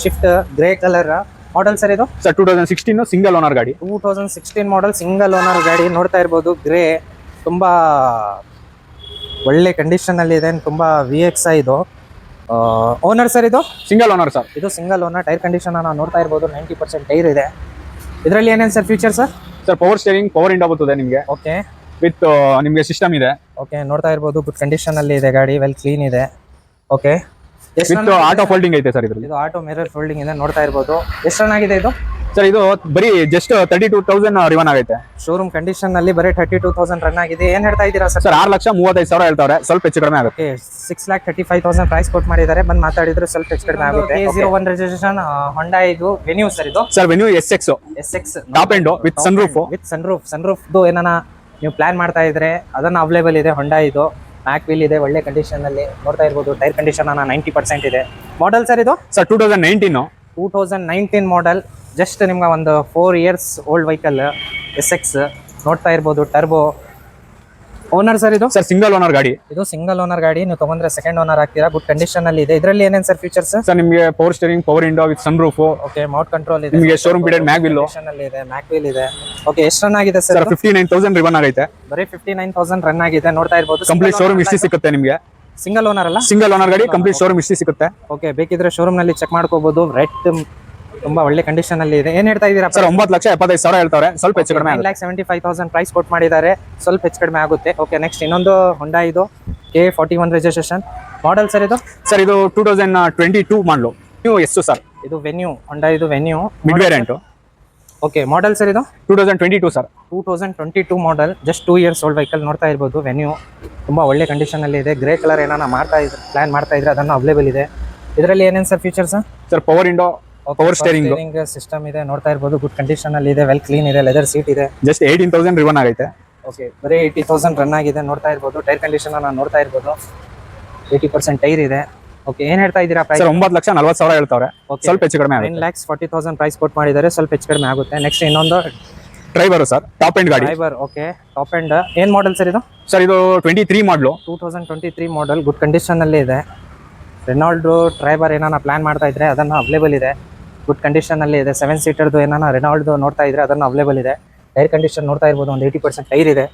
Swift grey colour model sir ಇದು? Sir two thousand sixteen single owner ಗಾಡಿ. Two thousand sixteen model single owner ಗಾಡಿ. ನೋಡ್ತಾ ಇರ್ಬೋದು ಗ್ರೇ ತುಂಬ ಒಳ್ಳೆ ಕಂಡೀಷನ್ ಅಲ್ಲಿ ಇದೆ ತುಂಬ ವಿ ಎಕ್ಸ್ ಇದು. ಓನರ್ ಸರ್ ಇದು? ಸಿಂಗಲ್ ಓನರ್ ಸರ್ ಇದು ಸಿಂಗಲ್ ಓನರ್ ಟೈರ್ ಕಂಡೀಷನ್ ನಾವು ನೋಡ್ತಾ ಇರ್ಬೋದು ನೈಂಟಿ ಪರ್ಸೆಂಟ್ ಟೈರ್ ಇದೆ. ಇದರಲ್ಲಿ ಏನೇನು sir future sir sir power steering power window ಬರ್ತದೆ ನಿಮಗೆ. ಓಕೆ ವಿತ್ ನಿಮಗೆ ಸಿಸ್ಟಮ್ ಇದೆ. ಓಕೆ ನೋಡ್ತಾ ಇರ್ಬೋದು ಗುಡ್ ಕಂಡೀಷನಲ್ಲಿ ಇದೆ ಗಾಡಿ ವೆಲ್ ಕ್ಲೀನ್ ಇದೆ. ಓಕೆ ವಿತ್ ಆಟೋ ಫೋಲ್ಡಿಂಗ್ ಐತೆ ಸರ್ ಇದರಲ್ಲಿ. ಇದು ಆಟೋ ಮಿರರ್ ಫೋಲ್ಡಿಂಗ್ ಇದೆ ನೋಡ್ತಾ ಇರ್ಬೋದು. ಎಷ್ಟು ಆಗಿದೆ ಇದು? ಸರ್ ಇದು ಬರೀ just thirty two thousand run ಆಗೈತೆ. ಶೋರೂಮ್ ಕಂಡೀಷನ್ನಲ್ಲಿ ಬರೀ ತರ್ಟಿ ಟೂ ತೌಸಂಡ್ ರನ್ ಆಗಿದೆ. ಏನ್ ಹೇಳ್ತಾ ಇದ್ದೀರಾ ಸರ್ ಸರ್ ಆರು ಲಕ್ಷ ಮೂವತ್ತೈದು ಸಾವಿರ ಹೇಳ್ತಾರೆ ಸ್ವಲ್ಪ ಹೆಚ್ಚು ಕಡಿಮೆ ಆಗುತ್ತೆ. Six lakh thirty five thousand price ಕೊಟ್ ಮಾಡಿದ್ದಾರೆ. ಬಂದು ಮಾತಾಡಿದ್ರೆ ಸ್ವಲ್ಪ ಹೆಚ್ಚು ಕಡಿಮೆ ಆಗುತ್ತೆ. ಜೀರೋ ಒನ್ ರಿಜಿಸ್ಟ್ರೇಷನ್ ಹೊಂಡಾ ಇದು ವೆನ್ಯೂ ಸರ್ ಇದು sir Venue S X S X top end with sunroof with sunroof ಸನ್ ರೂಫ್ದು ಏನಾನ ನೀವು ಪ್ಲಾನ್ ಮಾಡ್ತಾ ಇದ್ರೆ ಅದನ್ನ ಅವೈಲೇಬಲ್ ಇದೆ ಹೊಂಡಾ ಇದು. ಮ್ಯಾಕ್ ವೀಲ್ ಇದೆ ಒಳ್ಳೆ ಕಂಡೀಷನ್ ಅಲ್ಲಿ ನೋಡ್ತಾ ಇರ್ಬೋದು. ಟೈರ್ ಕಂಡೀಷನ್ ನೈಂಟಿ ಪರ್ಸೆಂಟ್ ಇದೆ. ಮಾಡೆಲ್ ಸರ್ ಇದು? Sir two thousand nineteen two thousand nineteen model just ನಿಮ್ಗೆ ಒಂದು four years old vehicle S X ನೋಡ್ತಾ ಇರ್ಬೋದು ಟರ್ಬೋ ಓನರ್ ಸರ್ ಇದು? ಸರ್ ಸಿಂಗಲ್ ಓನರ್ ಗಾಡಿ. ಇದು ಸಿಂಗಲ್ ಓನರ್ ಗಾಡಿ ನೀವು ತಗೊಂಡ್ರೆ ಸೆಕೆಂಡ್ ಓನರ್ ಆಗ್ತೀರಾ ಗುಡ್ ಕಂಡೀಷನ್ ಅಲ್ಲಿ ಇದೆ. ಇದರಲ್ಲಿ ಏನೇನು ಸರ್ ಫೀಚರ್ಸ್ ಸರ್ ನಿಮಗೆ power steering power window with sunroof okay mount control ಇದೆ. ನಿಮಗೆ ಶೋರೂಮ್ fitted ಮ್ಯಾಕ್ ವಿಲ್ ಅಲ್ಲಿ ಇದೆ ಮ್ಯಾಕ್ ವಿಲ್ ಇದೆ. ಓಕೆ ಎಷ್ಟು ರನ್ ಆಗಿದೆ sir sir fifty nine thousand run ಆಗೈತೆ. ಬರೀ ಫಿಫ್ಟಿ ನೈನ್ ತೌಸಂಡ್ ರನ್ ಆಗಿದೆ ನೋಡ್ತಾ ಇರ್ಬೋದು. ಕಂಪ್ಲೀಟ್ ಶೋರೂಮ್ ಇಷ್ಟು ಸಿಗುತ್ತೆ ನಿಮಗೆ. ಸಿಂಗಲ್ ಓನರ್ ಅಲ್ಲ? ಸಿಂಗಲ್ ಓನರ್ ಗಾಡಿ ಕಂಪ್ಲೀಟ್ ಶೋರೂಮ್ ಇಷ್ಟು ಸಿಗುತ್ತೆ ಓಕೆ ಬೇಕಿದ್ರೆ ಶೋರೂಮ್ನಲ್ಲಿ ಚೆಕ್ ಮಾಡ್ಕೋಬಹುದು ರೆಡ್ ತುಂಬಾ ಒಳ್ಳೆ ಕಂಡೀಷನ್ ಅಲ್ಲಿ ಇದೆ. ಏನ್ ಹೇಳ್ತಾ ಇದೀರಾ ಸರ್ ಒಂಬತ್ತು ಲಕ್ಷ ಎಪ್ಪತ್ತೈದು ಸಾವಿರ ಹೇಳ್ತಾರೆ ಸ್ವಲ್ಪ ಹೆಚ್ಚು ಕಡಿಮೆ lakh seventy five thousand price ಕೊಟ್ಟು ಮಾಡಿದ್ದಾರೆ. ಸ್ವಲ್ಪ ಹೆಚ್ಚು ಕಡಿಮೆ ಆಗುತ್ತೆ. ಓಕೆ ನೆಕ್ಸ್ಟ್ ಇನ್ನೊಂದು ಹೊಂಡಾ ಇದು K forty one registration model sir ಇದು? ಸರ್ ಇದು two thousand twenty two model ನೀವು ಎಷ್ಟು ಸರ್? ಇದು ವೆನ್ಯೂ ಹೊಂಡಾ ಇದು Venue mid variant okay model sir ಇದು? Two thousand twenty two sir. Two thousand twenty two model just two years old vehicle ನೋಡ್ತಾ ಇರ್ಬೋದು. Venue ತುಂಬ ಒಳ್ಳೆ ಕಂಡೀಷನಲ್ಲಿ ಇದೆ. ಗ್ರೇ ಕಲರ್ ಏನಾರ ಮಾಡ್ತಾ ಇದ್ರೆ ಪ್ಲಾನ್ ಮಾಡ್ತಾ ಇದ್ರೆ ಅದನ್ನು ಅವೈಲೇಬಲ್ ಇದೆ. ಇದರಲ್ಲಿ ಏನೇನು sir features sir power window power steering system ಇದೆ ನೋಡ್ತಾ ಇರ್ಬೋದು ಗುಡ್ ಕಂಡೀಷನ್ ಅಲ್ಲಿ ಇದೆ ವೆಲ್ ಕ್ಲೀನ್ ಇದೆ ಲೆದರ್ ಸೀಟ್ ಇದೆ. ಜಸ್ಟ್ ಏಯ್ಟೀನ್ ತೌಸಂಡ್ ರಿವನ್ ಆಗೈತೆ. ಓಕೆ ಬರೀ ಏಯ್ಟಿ ತೌಸಂಡ್ ರನ್ ಆಗಿದೆ ನೋಡ್ತಾ ಇರ್ಬೋದು ಟೈರ್ ಕಂಡೀಷನ್ ನಾನು ನೋಡ್ತಾ ಇರ್ಬೋದು. ಏಯ್ಟಿ ಪರ್ಸೆಂಟ್ ಟೈರ್ ಇದೆ. ಓಕೆ ಏನ್ ಹೇಳ್ತಾ ಇದ್ದೀರಾ ಪ್ರೈಸ್ ಒಂಬತ್ತು ಲಕ್ಷ ನಲ್ವತ್ತು ಸಾವಿರ ಹೇಳ್ತಾರೆ. ಸ್ವಲ್ಪ ಹೆಚ್ಚು ಕಡಿಮೆ ನೈನ್ ಆಗುತ್ತೆ ಲ್ಯಾಕ್ಸ್ ಫಾರ್ಟಿ ತೌಸಂಡ್ ಪ್ರೈಸ್ ಕೊಟ್ಟು ಮಾಡಿದ್ದಾರೆ ಸ್ವಲ್ಪ ಹೆಚ್ಚು ಕಡಿಮೆ ಆಗುತ್ತೆ. ನೆಕ್ಸ್ಟ್ ಇನ್ನೊಂದು. ಡ್ರೈವರ್ ಸರ್ ಟಾಪ್ ಎಂಡ್ ಗಾಡಿ. ಡ್ರೈವರ್ ಓಕೆ ಟಾಪ್ ಎಂಡ್ ಏನ್ ಮಾಡಲ್ ಸರ್ ಇದು? ಸರ್ ಇದು twenty three model two thousand twenty three model good condition ಅಲ್ಲಿ ಇದೆ. ರೆನಾಲ್ಡ್ ಡ್ರೈವರ್ ಏನಾನ ಪ್ಲಾನ್ ಮಾಡ್ತಾ ಇದ್ರೆ ಅದನ್ನ ಅವೈಲೇಬಲ್ ಇದೆ. ಗುಡ್ ಕಂಡೀಷನ್ ಅಲ್ಲಿ ಇದೆ. ಸೆವೆನ್ ಸೀಟರ್ದು ಏನಾನ ರೆನಾಲ್ಡ್ ನೋಡ್ತಾ ಇದ್ರೆ ಅದನ್ನ ಅವೈಲೇಬಲ್ ಇದೆ. ಏರ್ ಕಂಡೀಷನ್ ನೋಡ್ತಾ ಇರ್ಬೋದು. ಒಂದು ಏಯ್ಟಿ ಪರ್ಸೆಂಟ್ ಟೈರ್ ಇದೆ.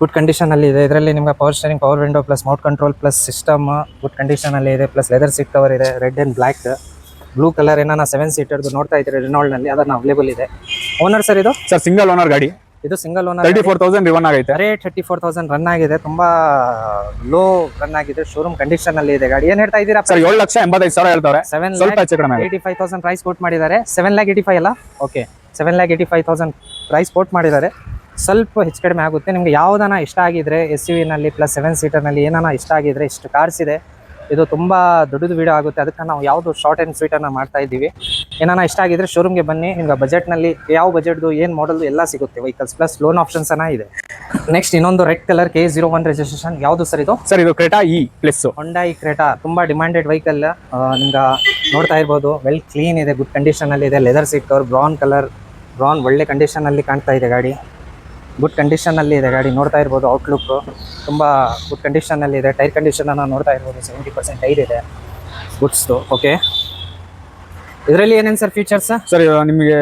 ಗುಡ್ ಕಂಡೀಷನ್ ಅಲ್ಲಿ ಇದೆ. ಇದರಲ್ಲಿ ನಿಮಗೆ power steering power window plus mount control plus system good condition ಅಲ್ಲಿ ಇದೆ. ಪ್ಲಸ್ ಲೆದರ್ ಸೀಟ್ ಕವರ್ ಇದೆ. Red and black blue colour ಏನಾನ ಸೆವೆನ್ ಸೀಟರ್ದು ನೋಡ್ತಾ ಇದ್ರೆ ರೆನಾಲ್ಡ್ನಲ್ಲಿ ಅದನ್ನು ಅವೈಲೇಬಲ್ ಇದೆ. ಓನರ್ ಸರ್ ಇದು? ಸರ್ ಸಿಂಗಲ್ ಓನರ್ ಗಾಡಿ. ಇದು single owner thirty four thousand run ಆಗೈತೆ. ಅರೇ ಥರ್ಟಿ ಫೋರ್ ತೌಸಂಡ್ ರನ್ ಆಗಿದೆ. ತುಂಬಾ ಲೋ ರನ್ ಆಗಿದೆ. ಶೋರೂಮ್ ಕಂಡೀಷನ್ ಅಲ್ಲಿ ಇದೆ ಗಾಡಿ. ಏನ್ ಹೇಳ್ತಾ ಇದ್ದೀರಾ? ಸರ್ ಏಳು ಲಕ್ಷ ಎಂಬತ್ತೈದು ಸಾವಿರ ಹೇಳ್ತಾರೆ. ಸೆವೆನ್ ಸ್ವಲ್ಪ ಹೆಚ್ಚು ಕಡಿಮೆ eighty five thousand price quote ಮಾಡಿದ್ದಾರೆ. ಸೆವೆನ್ ಲ್ಯಾಕ್ ಏಯ್ಟಿ ಫೈವ್ ಅಲ್ಲ? Okay seven lakh eighty five thousand price quote ಮಾಡಿದ್ದಾರೆ. ಸ್ವಲ್ಪ ಹೆಚ್ಚು ಕಡಿಮೆ ಆಗುತ್ತೆ. ನಿಮ್ಗೆ ಯಾವ್ದಾನ ಇಷ್ಟ ಆಗಿದ್ರೆ ಎಸ್ ಯು ವಿನಲ್ಲಿ ಪ್ಲಸ್ ಸೆವೆನ್ ಸೀಟರ್ನಲ್ಲಿ ಏನಾನ ಇಷ್ಟ ಆಗಿದ್ರೆ ಇಷ್ಟು ಕಾರ್ಸ್ ಇದೆ. ಇದು ತುಂಬಾ ದೊಡ್ಡದು ವಿಡಿಯೋ ಆಗುತ್ತೆ. ಅದಕ್ಕೆ ನಾವು ಯಾವುದು ಶಾರ್ಟ್ ಆ್ಯಂಡ್ ಅನ್ನ ಮಾಡ್ತಾ ಇದ್ದೀವಿ. ಏನಾನ ಇಷ್ಟ ಆಗಿದ್ರೆ ಶೋರೂಮ್ಗೆ ಬನ್ನಿ. ನಿಮ್ಗೆ ಬಜೆಟ್ನಲ್ಲಿ ಯಾವ ಬಜೆಟ್ದು ಏನು ಮಾಡಲ್ದು ಎಲ್ಲ ಸಿಗುತ್ತೆ. ವೆಹಿಕಲ್ಸ್ ಪ್ಲಸ್ ಲೋನ್ ಆಪ್ಷನ್ಸ್ ಅನ್ನ ಇದೆ. ನೆಕ್ಸ್ಟ್ ಇನ್ನೊಂದು red colour K zero one registration ಯಾವುದು ಸರ್ ಇದು? ಸರ್ ಇದು ಕ್ರೇಟಾ ಇ ಪ್ಲಸ್ ಹೊಂಡಾ ಈ ಕ್ರೇಟಾ ತುಂಬಾ ಡಿಮ್ಯಾಂಡೆಡ್ ವೆಹಿಕಲ್ ನಿಮ್ಗೆ ನೋಡ್ತಾ ಇರ್ಬೋದು. ವೆಲ್ ಕ್ಲೀನ್ ಇದೆ ಗುಡ್ ಕಂಡೀಷನ್ ಅಲ್ಲಿ ಇದೆ. Leather seat cover brown colour brown ಒಳ್ಳೆ ಕಂಡೀಷನ್ ಅಲ್ಲಿ ಕಾಣ್ತಾ ಇದೆ ಗಾಡಿ. ಗುಡ್ ಕಂಡೀಷನ್ ಅಲ್ಲಿ ಇದೆ ಗಾಡಿ ನೋಡ್ತಾ ಇರ್ಬೋದು ಔಟ್ಲುಕ್ ತುಂಬಾ ಗುಡ್ ಕಂಡೀಷನ್ ಅಲ್ಲಿ ಇದೆ ಟೈರ್ ಕಂಡೀಷನ್ ಅನ್ನ ನೋಡ್ತಾ ಇರ್ಬೋದು ಸೆವೆಂಟಿ ಪರ್ಸೆಂಟ್ ಟೈರ್ ಇದೆ. ಗುಡ್ಸ್ದು ಓಕೆ ಇದರಲ್ಲಿ ಏನೇನು ಸರ್ ಫೀಚರ್ಸ್ ಸರ್ ನಿಮಗೆ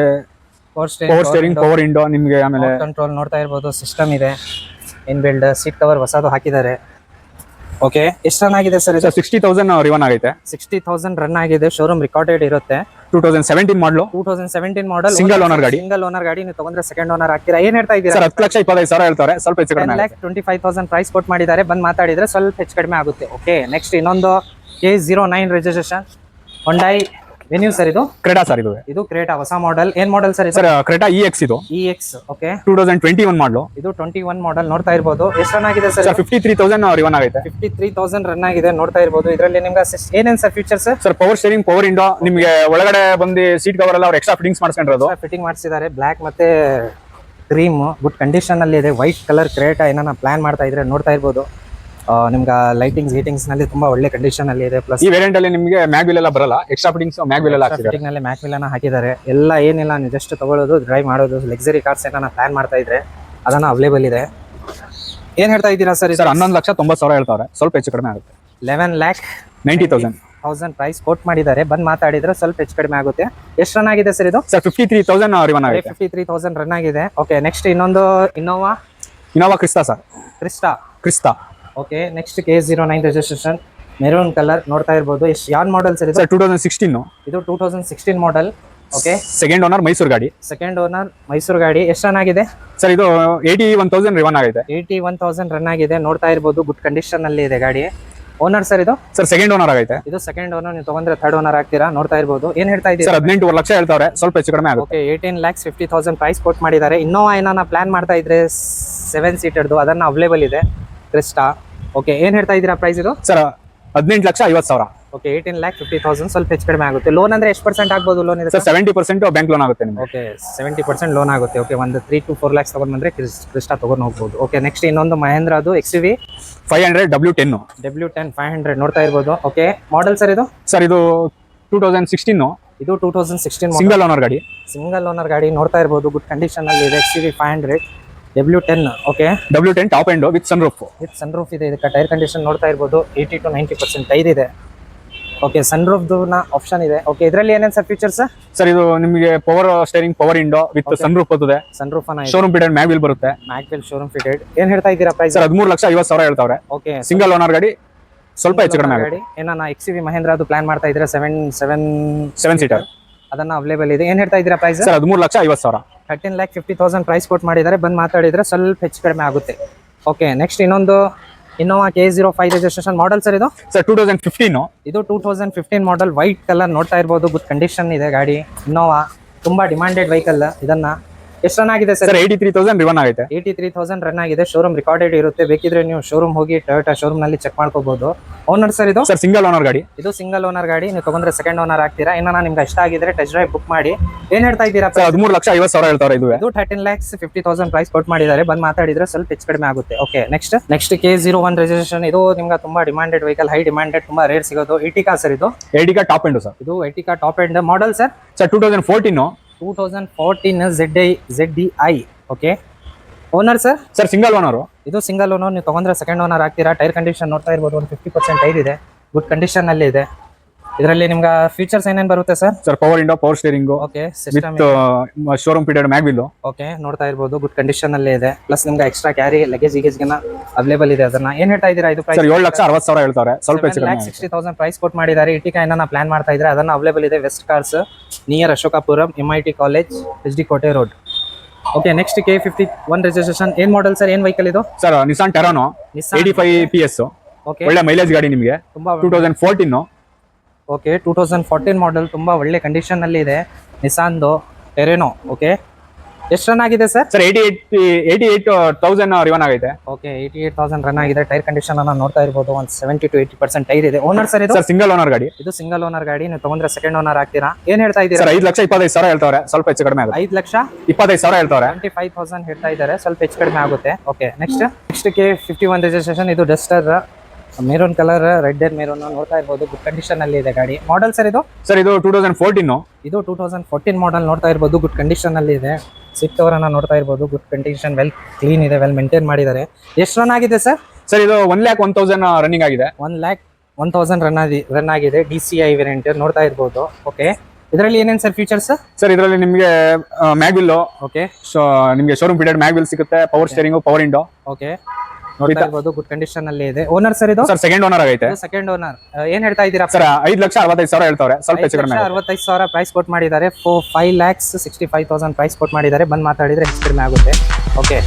power power steering power window ನಿಮಗೆ ಆಮೇಲೆ ಕಂಟ್ರೋಲ್ ನೋಡ್ತಾ ಇರ್ಬೋದು ಸಿಸ್ಟಮ್ ಇದೆ. ಇನ್ ಬಿಲ್ಡ್ ಸೀಟ್ ಕವರ್ ಹೊಸದು ಹಾಕಿದ್ದಾರೆ. ಓಕೆ ಎಷ್ಟು ರನ್ ಆಗಿದೆ ಸರ್ ಸಿಕ್ಸ್ಟಿ ತೌಸಂಡ್ ರಿವನ್ ಆಗಿದೆ ಸಿಕ್ಸ್ಟಿ ತೌಸಂಡ್ ರನ್ ಆಗಿದೆ ಶೋರೂಮ್ ರಿಕಾರ್ಡೆಡ್ ಇರುತ್ತೆ. Two thousand seventeen model two thousand seventeen model single owner ಗಾಡಿ. ಸಿಂಗಲ್ ಓನರ್ ಗಾಡಿ ನೀವು ತಗೊಂಡ್ರೆ ಸೆಕೆಂಡ್ ಓನರ್ ಹಾಕ್ತೀರಾ? ಏನ್ ಹೇಳ್ತಾ ಇದ್ದೀರಾ? ಸರ್ ಹತ್ತು ಲಕ್ಷ ಇಪ್ಪತ್ತೈದು ಸಾವಿರ ಹೇಳ್ತಾರೆ. ಸ್ವಲ್ಪ ಹೆಚ್ಚು ಕಡಿಮೆ lakh twenty five thousand price ಕೊಟ್ಟು ಮಾಡಿದ್ದಾರೆ. ಬಂದು ಮಾತಾಡಿದ್ರೆ ಸ್ವಲ್ಪ ಹೆಚ್ಚು ಕಡಿಮೆ ಆಗುತ್ತೆ. ಓಕೆ ನೆಕ್ಸ್ಟ್ ಇನ್ನೊಂದು K zero nine registration Hyundai Venue sir ಇದು? ಕ್ರೆಡಾ ಸರ್ ಇದು ಇದು ಕ್ರೇಟಾ ಹೊಸ ಮಾಡೆಲ್ ಏನ್ ಮಾಡೆಲ್ ಸರ್ ಇದು? ಸರ್ ಕ್ರೆಟಾ ಇ ಎಕ್ಸ್ ಇದು. E X okay two thousand twenty one model ಇದು ಟ್ವೆಂಟಿ ಒನ್ ಮಾಡೆಲ್ ನೋಡ್ತಾ ಇರ್ಬೋದು. ಎಷ್ಟು ರನ್ ಆಗಿದೆ sir sir fifty three thousand run ಆಗಿದೆ ಫಿಫ್ಟಿ ತ್ರೀ ತೌಸಂಡ್ ರನ್ ಆಗಿದೆ ನೋಡ್ತಾ ಇರ್ಬೋದು. ಇದರಲ್ಲಿ ನಿಮ್ಗೆ ಏನೇನ್ sir features sir power steering power window ನಿಮಗೆ ಒಳಗಡೆ ಬಂದು ಸೀಟ್ ಕವರ್ ಎಲ್ಲ ಅವ್ರು ಎಕ್ಸ್ಟ್ರಾ ಫಿಟ್ಟಿಂಗ್ಸ್ ಮಾಡ್ಕೊಂಡಿರೋದು ಫಿಟ್ಟಿಂಗ್ ಮಾಡಿಸಿದ್ದಾರೆ. ಬ್ಲ್ಯಾಕ್ ಮತ್ತೆ ಕ್ರೀಮ್ ಗುಡ್ ಕಂಡೀಷನ್ ಅಲ್ಲಿ ಇದೆ. ವೈಟ್ ಕಲರ್ ಕ್ರೇಟಾ ಏನಾನ ಪ್ಲಾನ್ ಮಾಡ್ತಾ ಇದ್ರೆ ನೋಡ್ತಾ ಇರ್ಬೋದು. ನಿಮ್ಗೆ ಲೈಟಿಂಗ್ಸ್ ಗೀಟಿಂಗ್ಸ್ನಲ್ಲಿ ತುಂಬಾ ಒಳ್ಳೆ ಕಂಡೀಷನ್ ಅಲ್ಲಿ ಇದೆ ಪ್ಲಸ್ ಈ ವೇರಿಯಂಟ್ ಅಲ್ಲಿ ನಿಮಗೆ ಮ್ಯಾಗ್ ವೀಲ್ ಎಲ್ಲ ಬರಲ್ಲ. ಎಕ್ಸ್ಟ್ರಾ ಫಿಟ್ಟಿಂಗ್ಸ್ ಮ್ಯಾಗ್ ವೀಲ್ ಎಲ್ಲ ಹಾಕಿದ್ದಾರೆ ಫಿಟ್ಟಿಂಗ್ನಲ್ಲಿ ಮ್ಯಾಕ್ ವಿಲನ ಹಾಕಿದ್ದಾರೆ. ಎಲ್ಲ ಏನಿಲ್ಲ ನೀವು ಜಸ್ಟ್ ತಗೊಳ್ಳೋದು ಡ್ರೈವ್ ಮಾಡೋದು ಲಕ್ಸರಿ ಕಾರ್ಸ್ ಏನಾನ ಪ್ಲಾನ್ ಮಾಡ್ತಾ ಇದ್ರೆ ಅದನ್ನ ಅವೈಲೇಬಲ್ ಇದೆ. ಏನ್ ಹೇಳ್ತಾ ಇದ್ದೀರಾ ಸರ್ ಸರ್ ಹನ್ನೊಂದು ಲಕ್ಷ ತೊಂಬತ್ತು ಸಾವಿರ ಹೇಳ್ತಾರೆ. ಸ್ವಲ್ಪ ಹೆಚ್ಚು ಕಡಿಮೆ ಆಗುತ್ತೆ. Eleven lakh ninety thousand thousand price quote ಮಾಡಿದ್ದಾರೆ. ಬಂದ್ ಮಾತಾಡಿದ್ರೆ ಸ್ವಲ್ಪ ಹೆಚ್ಚು ಕಡಿಮೆ ಆಗುತ್ತೆ. ಎಷ್ಟು ರನ್ ಆಗಿದೆ ಸರ್ ಇದು? Sir fifty three thousand run ಆಗಿದೆ ಫಿಫ್ಟಿ ತ್ರೀ ತೌಸಂಡ್ ರನ್ ಆಗಿದೆ. ಓಕೆ ನೆಕ್ಸ್ಟ್ ಇನ್ನೊಂದು Innova Innova Crysta sir Crysta Crysta okay next K zero nine registration maroon colour ನೋಡ್ತಾ ಇರ್ಬೋದು. ಎಷ್ಟು ಯಾನ್ ಮಾಡೆಲ್ ಸರ್ ಇದು? ಸರ್ ಟೂ ತೌಸಂಡ್ ಸಿಕ್ಸ್ಟೀನ್ ಇದು two thousand sixteen model okay second owner Mysuru ಗಾಡಿ second owner Mysuru ಗಾಡಿ ಎಷ್ಟು ರನ್ ಆಗಿದೆ? ಸರ್ ಇದು ಏಯ್ಟಿ ಒನ್ ತೌಸಂಡ್ ರಿವನ್ ಆಗಿದೆ. ಏಯ್ಟಿ ಒನ್ ತೌಸಂಡ್ ರನ್ ಆಗಿದೆ. ನೋಡ್ತಾ ಇರ್ಬೋದು ಗುಡ್ ಕಂಡೀಷನ್ ಅಲ್ಲಿ ಇದೆ ಗಾಡಿ. ಓನರ್ ಸರ್ ಇದು? ಸರ್ ಸೆಕೆಂಡ್ ಓನರ್ ಆಗೈತೆ. ಇದು ಸೆಕೆಂಡ್ ಓನರ್ ನೀವು ತಗೊಂಡ್ರೆ ಥರ್ಡ್ ಓನರ್ ಆಗ್ತೀರಾ? ನೋಡ್ತಾ ಇರ್ಬೋದು. ಏನ್ ಹೇಳ್ತಾ ಇದ್ದೀರಾ? ಸರ್ ಹದಿನೆಂಟುವರೆ ಲಕ್ಷ ಹೇಳ್ತಾರೆ ಸ್ವಲ್ಪ ಹೆಚ್ಚು ಕಡಿಮೆ ಆಗುತ್ತೆ. Okay eighteen lakhs fifty thousand price ಕೊಟ್ ಮಾಡಿದ್ದಾರೆ. ಇನ್ನೋವಾ ಏನಾನ ಪ್ಲಾನ್ ಮಾಡ್ತಾ ಇದ್ರೆ ಸೆವೆನ್ ಸೀಟರ್ದು ಅದನ್ನ ಅವೈಲೇಬಲ್ ಇದೆ. ಕ್ರಿಸ್ಟಾ ಓಕೆ ಏನ್ ಹೇಳ್ತಾ ಇದ್ದೀರಾ ಪ್ರೈಸ್ ಇದು? ಸರ್ ಹದಿನೆಂಟು ಲಕ್ಷ ಐವತ್ತು ಸಾವಿರ. Okay eighteen lakh fifty thousand ಸ್ವಲ್ಪ ಹೆಚ್ಚು ಕಡಿಮೆ ಆಗುತ್ತೆ. ಲೋನ್ ಅಂದ್ರೆ ಎಷ್ಟು ಪರ್ಸೆಂಟ್ ಆಗ್ಬೋದು ಲೋನ್ ಇದೆ sir seventy percent bank loan ಆಗುತ್ತೆ ನಿಮಗೆ. ಓಕೆ ಸೆವೆಂಟಿ ಪರ್ಸೆಂಟ್ ಲೋನ್ ಆಗುತ್ತೆ. ಓಕೆ ಒಂದು ತ್ರೀ ಟು ಫೋರ್ ಲ್ಯಾಕ್ಸ್ ತಗೊಂಡ್ ಬಂದ್ರೆ ಕೃಷ್ಣ ಕ್ರಿಸ್ಟಾ ತಗೊಂಡು ಹೋಗ್ಬೋದು. ಓಕೆ ನೆಕ್ಸ್ಟ್ ಇನ್ನೊಂದು ಮಹೇಂದ್ರ ಅದು X V five hundred W ten W ten five hundred ನೋಡ್ತಾ ಇರ್ಬೋದು. ಓಕೆ ಮಾಡೆಲ್ ಸರ್ ಇದು? ಸರ್ ಇದು ಟೂ ತೌಸಂಡ್ ಸಿಕ್ಸ್ಟೀನ್ ಇದು two thousand sixteen single owner ಗಾಡಿ. ಸಿಂಗಲ್ ಓನರ್ ಗಾಡಿ ನೋಡ್ತಾ ಇರ್ಬೋದು. ಗುಡ್ ಕಂಡೀಷನ್ ಅಲ್ಲಿ ಇದೆ X V five hundred W ten okay W ten top end with sun roof with sun roof ಇದೆ ಇದಕ್ಕೆ ಟೈರ್ ಕಂಡೀಷನ್ ನೋಡ್ತಾ ಇರ್ಬೋದು eighty to ninety percent tyre ಇದೆ. ಓಕೆ ಸನ್ನ ಆಪ್ಷನ್ ಇದೆ. ಓಕೆ ಇದರಲ್ಲಿ ಏನೇನು ಸರ್ ಫೀಚರ್ಸ್ ಸರ್ ಇದು ನಿಮಗೆ power steering power window with sun roof ಬರ್ತದೆ sun roof showroom fitted mag wheel ಬರುತ್ತೆ. ಮ್ಯಾಕ್ವೆಲ್ ಶೋರೂಮ್ ಫಿಟೆಡ್ ಏನ್ ಹೇಳ್ತಾ ಇದ್ದೀರಾ ಪ್ರೈಸ್ ಸರ್ ಹದಿಮೂರು ಲಕ್ಷ ಐವತ್ತು ಸಾವಿರ ಹೇಳ್ತಾವ್ರೆ. ಓಕೆ ಸಿಂಗಲ್ ಓನರ್ ಗಾಡಿ ಸ್ವಲ್ಪ ಹೆಚ್ಚು ಕಡಿಮೆ ಗಾಡಿ. ಏನಾನ ಎಕ್ಸ್ ವಿ ಮಹೇಂದ್ರ ಅದು ಪ್ಲಾನ್ ಮಾಡ್ತಾ ಇದ್ರೆ ಸೆವೆನ್ ಸೆವೆನ್ ಸೆವೆನ್ ಸೀಟರ್ ಅದನ್ನ ಅವೈಲೇಬಲ್ ಇದೆ. ಏನ್ ಹೇಳ್ತಾ ಇದ್ದೀರಾ ಪ್ರೈಸ್ ಸರ್ ಹದಿಮೂರು ಲಕ್ಷ ಐವತ್ತು ಸಾವಿರ. Thirteen lakh fifty thousand price ಕೊಟ್ಟು ಮಾಡಿದ್ದಾರೆ. ಬಂದು ಮಾತಾಡಿದ್ರೆ ಸ್ವಲ್ಪ ಹೆಚ್ಚು ಕಡಿಮೆ ಆಗುತ್ತೆ. ಓಕೆ ನೆಕ್ಸ್ಟ್ ಇನ್ನೊಂದು Innova K zero five registration model sir ಇದು? ಸರ್ ಟೂ ತೌಸಂಡ್ ಫಿಫ್ಟೀನು ಇದು two thousand fifteen model white colour ನೋಡ್ತಾ ಇರ್ಬೋದು. ಗುಡ್ ಕಂಡೀಷನ್ ಇದೆ ಗಾಡಿ. ಇನ್ನೋವಾ ತುಂಬಾ ಡಿಮ್ಯಾಂಡೆಡ್ ವೆಹಿಕಲ್ ಇದನ್ನ. ಎಷ್ಟು ರನ್ ಆಗಿದೆ ಸರ್? ಏಯ್ಟಿ ತ್ರೀ ತೌಸಂಡ್ ರಿವನ್ ಆಗುತ್ತೆ ಏಯ್ಟಿ ತ್ರೀ ತೌಸಂಡ್ ರನ್ ಆಗಿದೆ. ಶೋರೂಮ್ ರಿಕಾರ್ಡೆಡ್ ಇರುತ್ತೆ. ಬೇಕಿದ್ರೆ ನೀವು ಶೋರೂಮ್ ಹೋಗಿ ಟೊಯೋಟಾ ಶೋರೂಮ್ನಲ್ಲಿ ಚೆಕ್ ಮಾಡ್ಕೋಬಹುದು ಓನರ್ ಸರ್ ಇದು? ಸರ್ ಸಿಂಗಲ್ ಓನರ್ ಗಾಡಿ. ಇದು ಸಿಂಗಲ್ ಓನರ್ ಗಾಡಿ. ನೀವು ತಗೊಂಡ್ರೆ ಸೆಕೆಂಡ್ ಓನರ್ ಆಗ್ತೀರಾ? ಏನಾರ ನಿಮ್ಗೆ ಇಷ್ಟ ಆಗಿದ್ರೆ ಟೆಸ್ಟ್ ಡ್ರೈವ್ ಬುಕ್ ಮಾಡಿ. ಏನ್ ಹೇಳ್ತಾ ಇದ್ದೀರಾ ಸರ್ ಹದಿಮೂರು ಲಕ್ಷ ಐವತ್ತು ಸಾವಿರ ಹೇಳ್ತಾರೆ ಇದು ಇದು thirteen lakhs fifty thousand price ಕೊಟ್ಟು ಮಾಡಿದ್ದಾರೆ. ಬಂದ್ ಮಾತಾಡಿದ್ರೆ ಸ್ವಲ್ಪ ಹೆಚ್ಚು ಕಡಿಮೆ ಆಗುತ್ತೆ. Okay next next K zero one registration ಇದು ನಿಮ್ಗೆ ತುಂಬಾ ಡಿಮಾಂಡೆಡ್ ವೆಹಿಕಲ್ ಹೈ ಡಿಮಾಂಡೆಡ್ ತುಂಬಾ ರೇರ್ ಸಿಗೋದು. ಏಟಿಕಾ ಸರ್ ಇದು. Ertiga top end sir. ಇದು Ertiga top end model sir sir two thousand fourteen two thousand fourteen Z I Z D I okay owner sir sir single owner ಇದು single owner ನೀವು ತಗೊಂಡ್ರೆ second owner ಆಗ್ತೀರಾ? Tyre condition ನೋಡ್ತಾ ಇರ್ಬೋದು ಒಂದು fifty percent tyre ಇದೆ. Good condition ಅಲ್ಲಿ ಇದೆ. ಇದರಲ್ಲಿ ನಿಮ್ಗೆ ಫೀಚರ್ಸ್ ಏನೇನು ಬರುತ್ತೆ sir sir power window power steering okay with system showroom period mag bill okay ನೋಡ್ತಾ ಇರ್ಬೋದು ಗುಡ್ ಕಂಡೀಷನ್ ಅಲ್ಲಿ ಇದೆ. ಪ್ಲಸ್ ನಿಮ್ಗೆ ಎಕ್ಸ್ಟ್ರಾ ಕ್ಯಾರಿ ಲಗೇಜ್ ಗಿಗೇಜ್ಗೆನ ಅವೈಲೇಬಲ್ ಇದೆ ಅದನ್ನ. ಏನ್ ಹೇಳ್ತಾ ಇದ್ದೀರಾ ಇದು ಪ್ರೈಸ್ ಸರ್ ಏಳು ಲಕ್ಷ ಅರವತ್ತು ಸಾವಿರ ಹೇಳ್ತಾರೆ ಸ್ವಲ್ಪ ಹೆಚ್ಚು ಕಡಿಮೆ ಲ್ಯಾಕ್ ಸಿಕ್ಸ್ಟಿ ತೌಸಂಡ್ ಪ್ರೈಸ್ ಕೊಟ್ಟು ಮಾಡಿದ್ದಾರೆ. ಇಟಿಕ ಏನಾನ ಪ್ಲಾನ್ ಮಾಡ್ತಾ ಇದ್ರೆ ಅದನ್ನ ಅವೈಲೇಬಲ್ ಇದೆ. West Cars near Ashokapuram M I T college H D Kote road okay next K fifty one registration ಏನ್ ಮಾಡೆಲ್ ಸರ್ ಏನ್ ವೆಹಿಕಲ್ ಇದು? Sir Nissan Terrano eighty eighty five P S okay ಒಳ್ಳೆ mileage ಗಾಡಿ ನಿಮಗೆ. ತುಂಬಾ two thousand fourteen okay two thousand fourteen model ತುಂಬ ಒಳ್ಳೆ condition ಅಲ್ಲಿ ಇದೆ. ನಿಸಾನ್ದು ಟೆರೆನೋ ಓಕೆ ಎಷ್ಟು ರನ್ ಆಗಿದೆ sir sir eighty eight eighty eight thousand ರಿವನ್ ಆಗಿದೆ okay eighty eight thousand run ಆಗಿದೆ. ಟೈರ್ ಕಂಡೀಷನ್ ಅನ್ನ ನೋಡ್ತಾ ಇರ್ಬೋದು ಒಂದು seventy to eighty percent tyre ಇದೆ. ಓನರ್ ಸರ್ ಇದು? ಸರ್ ಸಿಂಗಲ್ ಓನರ್ ಗಾಡಿ. ಇದು ಸಿಂಗಲ್ ಓನರ್ ಗಾಡಿ ನೀವು ತಗೊಂಡ್ರೆ ಸೆಕೆಂಡ್ ಓನರ್ ಆಗ್ತೀರಾ ಏನ್ ಹೇಳ್ತಾ ಇದ್ದೀರಾ? ಸರ್ ಐದು ಲಕ್ಷ ಇಪ್ಪತ್ತೈದು ಸಾವಿರ ಹೇಳ್ತಾವ್ರೆ ಸ್ವಲ್ಪ ಹೆಚ್ಚು ಕಡಿಮೆ ಆಗುತ್ತೆ. ಐದು ಲಕ್ಷ? ಇಪ್ಪತ್ತೈದು ಸಾವಿರ ಹೇಳ್ತಾವ್ರೆ. ಟ್ವೆಂಟಿ ಫೈವ್ ತೌಸಂಡ್ ಹೇಳ್ತಾ ಇದ್ದಾರೆ ಸ್ವಲ್ಪ ಹೆಚ್ಚು ಕಡಿಮೆ ಆಗುತ್ತೆ. Okay next next K fifty one registration ಇದು Duster maroon colour red and maroon ನೋಡ್ತಾ ಇರಬಹುದು ಗುಡ್ ಕಂಡೀಷನ್ ಅಲ್ಲಿ ಇದೆ ಗಾಡಿ. ಮಾಡಲ್ ಸರ್ ಇದು? ಸರ್ ಇದು ಟೂ ತೌಸಂಡ್ ಫೋರ್ಟೀನ್ ಇದು ಟೂ ತೌಸಂಡ್ ಫೋರ್ಟೀನ್ ಮಾಡಲ್ ನೋಡ್ತಾ ಇರಬಹುದು ಗುಡ್ ಕಂಡೀಷನ್ ಅಲ್ಲಿ ಇದೆ. ಸಿಟ್ ಅವರನ್ನ ನೋಡ್ತಾ ಇರಬಹುದು ಗುಡ್ ಕಂಡೀಷನ್ ವೆಲ್ ಕ್ಲೀನ್ ಇದೆ ವೆಲ್ ಮೇಂಟೈನ್ ಮಾಡಿದ್ದಾರೆ. ಎಷ್ಟು ರನ್ ಆಗಿದೆ ಸರ್ ಸರ್ ಇದು one lakh one thousand running ಆಗಿದೆ. One lakh one thousand run ಆಗಿ ರನ್ ಆಗಿದೆ. ಡಿ ಸಿ ಐ ವೇರಿಯಂಟ್ ನೋಡ್ತಾ ಇರಬಹುದು ಓಕೆ ಇದರಲ್ಲಿ ಏನೇನು ಸರ್ ಫೀಚರ್ಸ್ ಸರ್ ಇದರಲ್ಲಿ ನಿಮಗೆ ಮ್ಯಾಗ್ವಿಲ್ ಓಕೆ ಸೊ ನಿಮಗೆ ಶೋರೂಮ್ ಫಿಟೆಡ್ ಮ್ಯಾಗ್ವಿಲ್ ಸಿಗುತ್ತೆ. Power steering power window okay ನೋಡ್ತಾ ಇರ್ಬೋದು ಗುಡ್ ಕಂಡೀಷನ್ ಅಲ್ಲಿ ಇದೆ. ಓನರ್ ಸರ್ ಇದು? ಸರ್ ಸೆಕೆಂಡ್ ಓನರ್ ಆಗೈತೆ. ಸೆಕೆಂಡ್ ಓನರ್ ಏನ್ ಹೇಳ್ತಾ ಇದ್ದೀರಾ? ಸರ್ ಐದು ಲಕ್ಷ ಅರವತ್ತೈದು ಸಾವಿರ ಹೇಳ್ತಾವ್ರೆ. ಸ್ವಲ್ಪ ಹೆಚ್ಚು ಕಡಿಮೆ. ಅರವತ್ತೈದು ಸಾವಿರ ಪ್ರೈಸ್ ಕೊಟ್ ಮಾಡಿದ್ದಾರೆ. ಫೋ five lakhs sixty five thousand price ಕೊಟ್ ಮಾಡಿದ್ದಾರೆ. ಬಂದು ಮಾತಾಡಿದ್ರೆ ಹೆಚ್ಚು ಕಡಿಮೆ ಆಗುತ್ತೆ. ಓಕೆ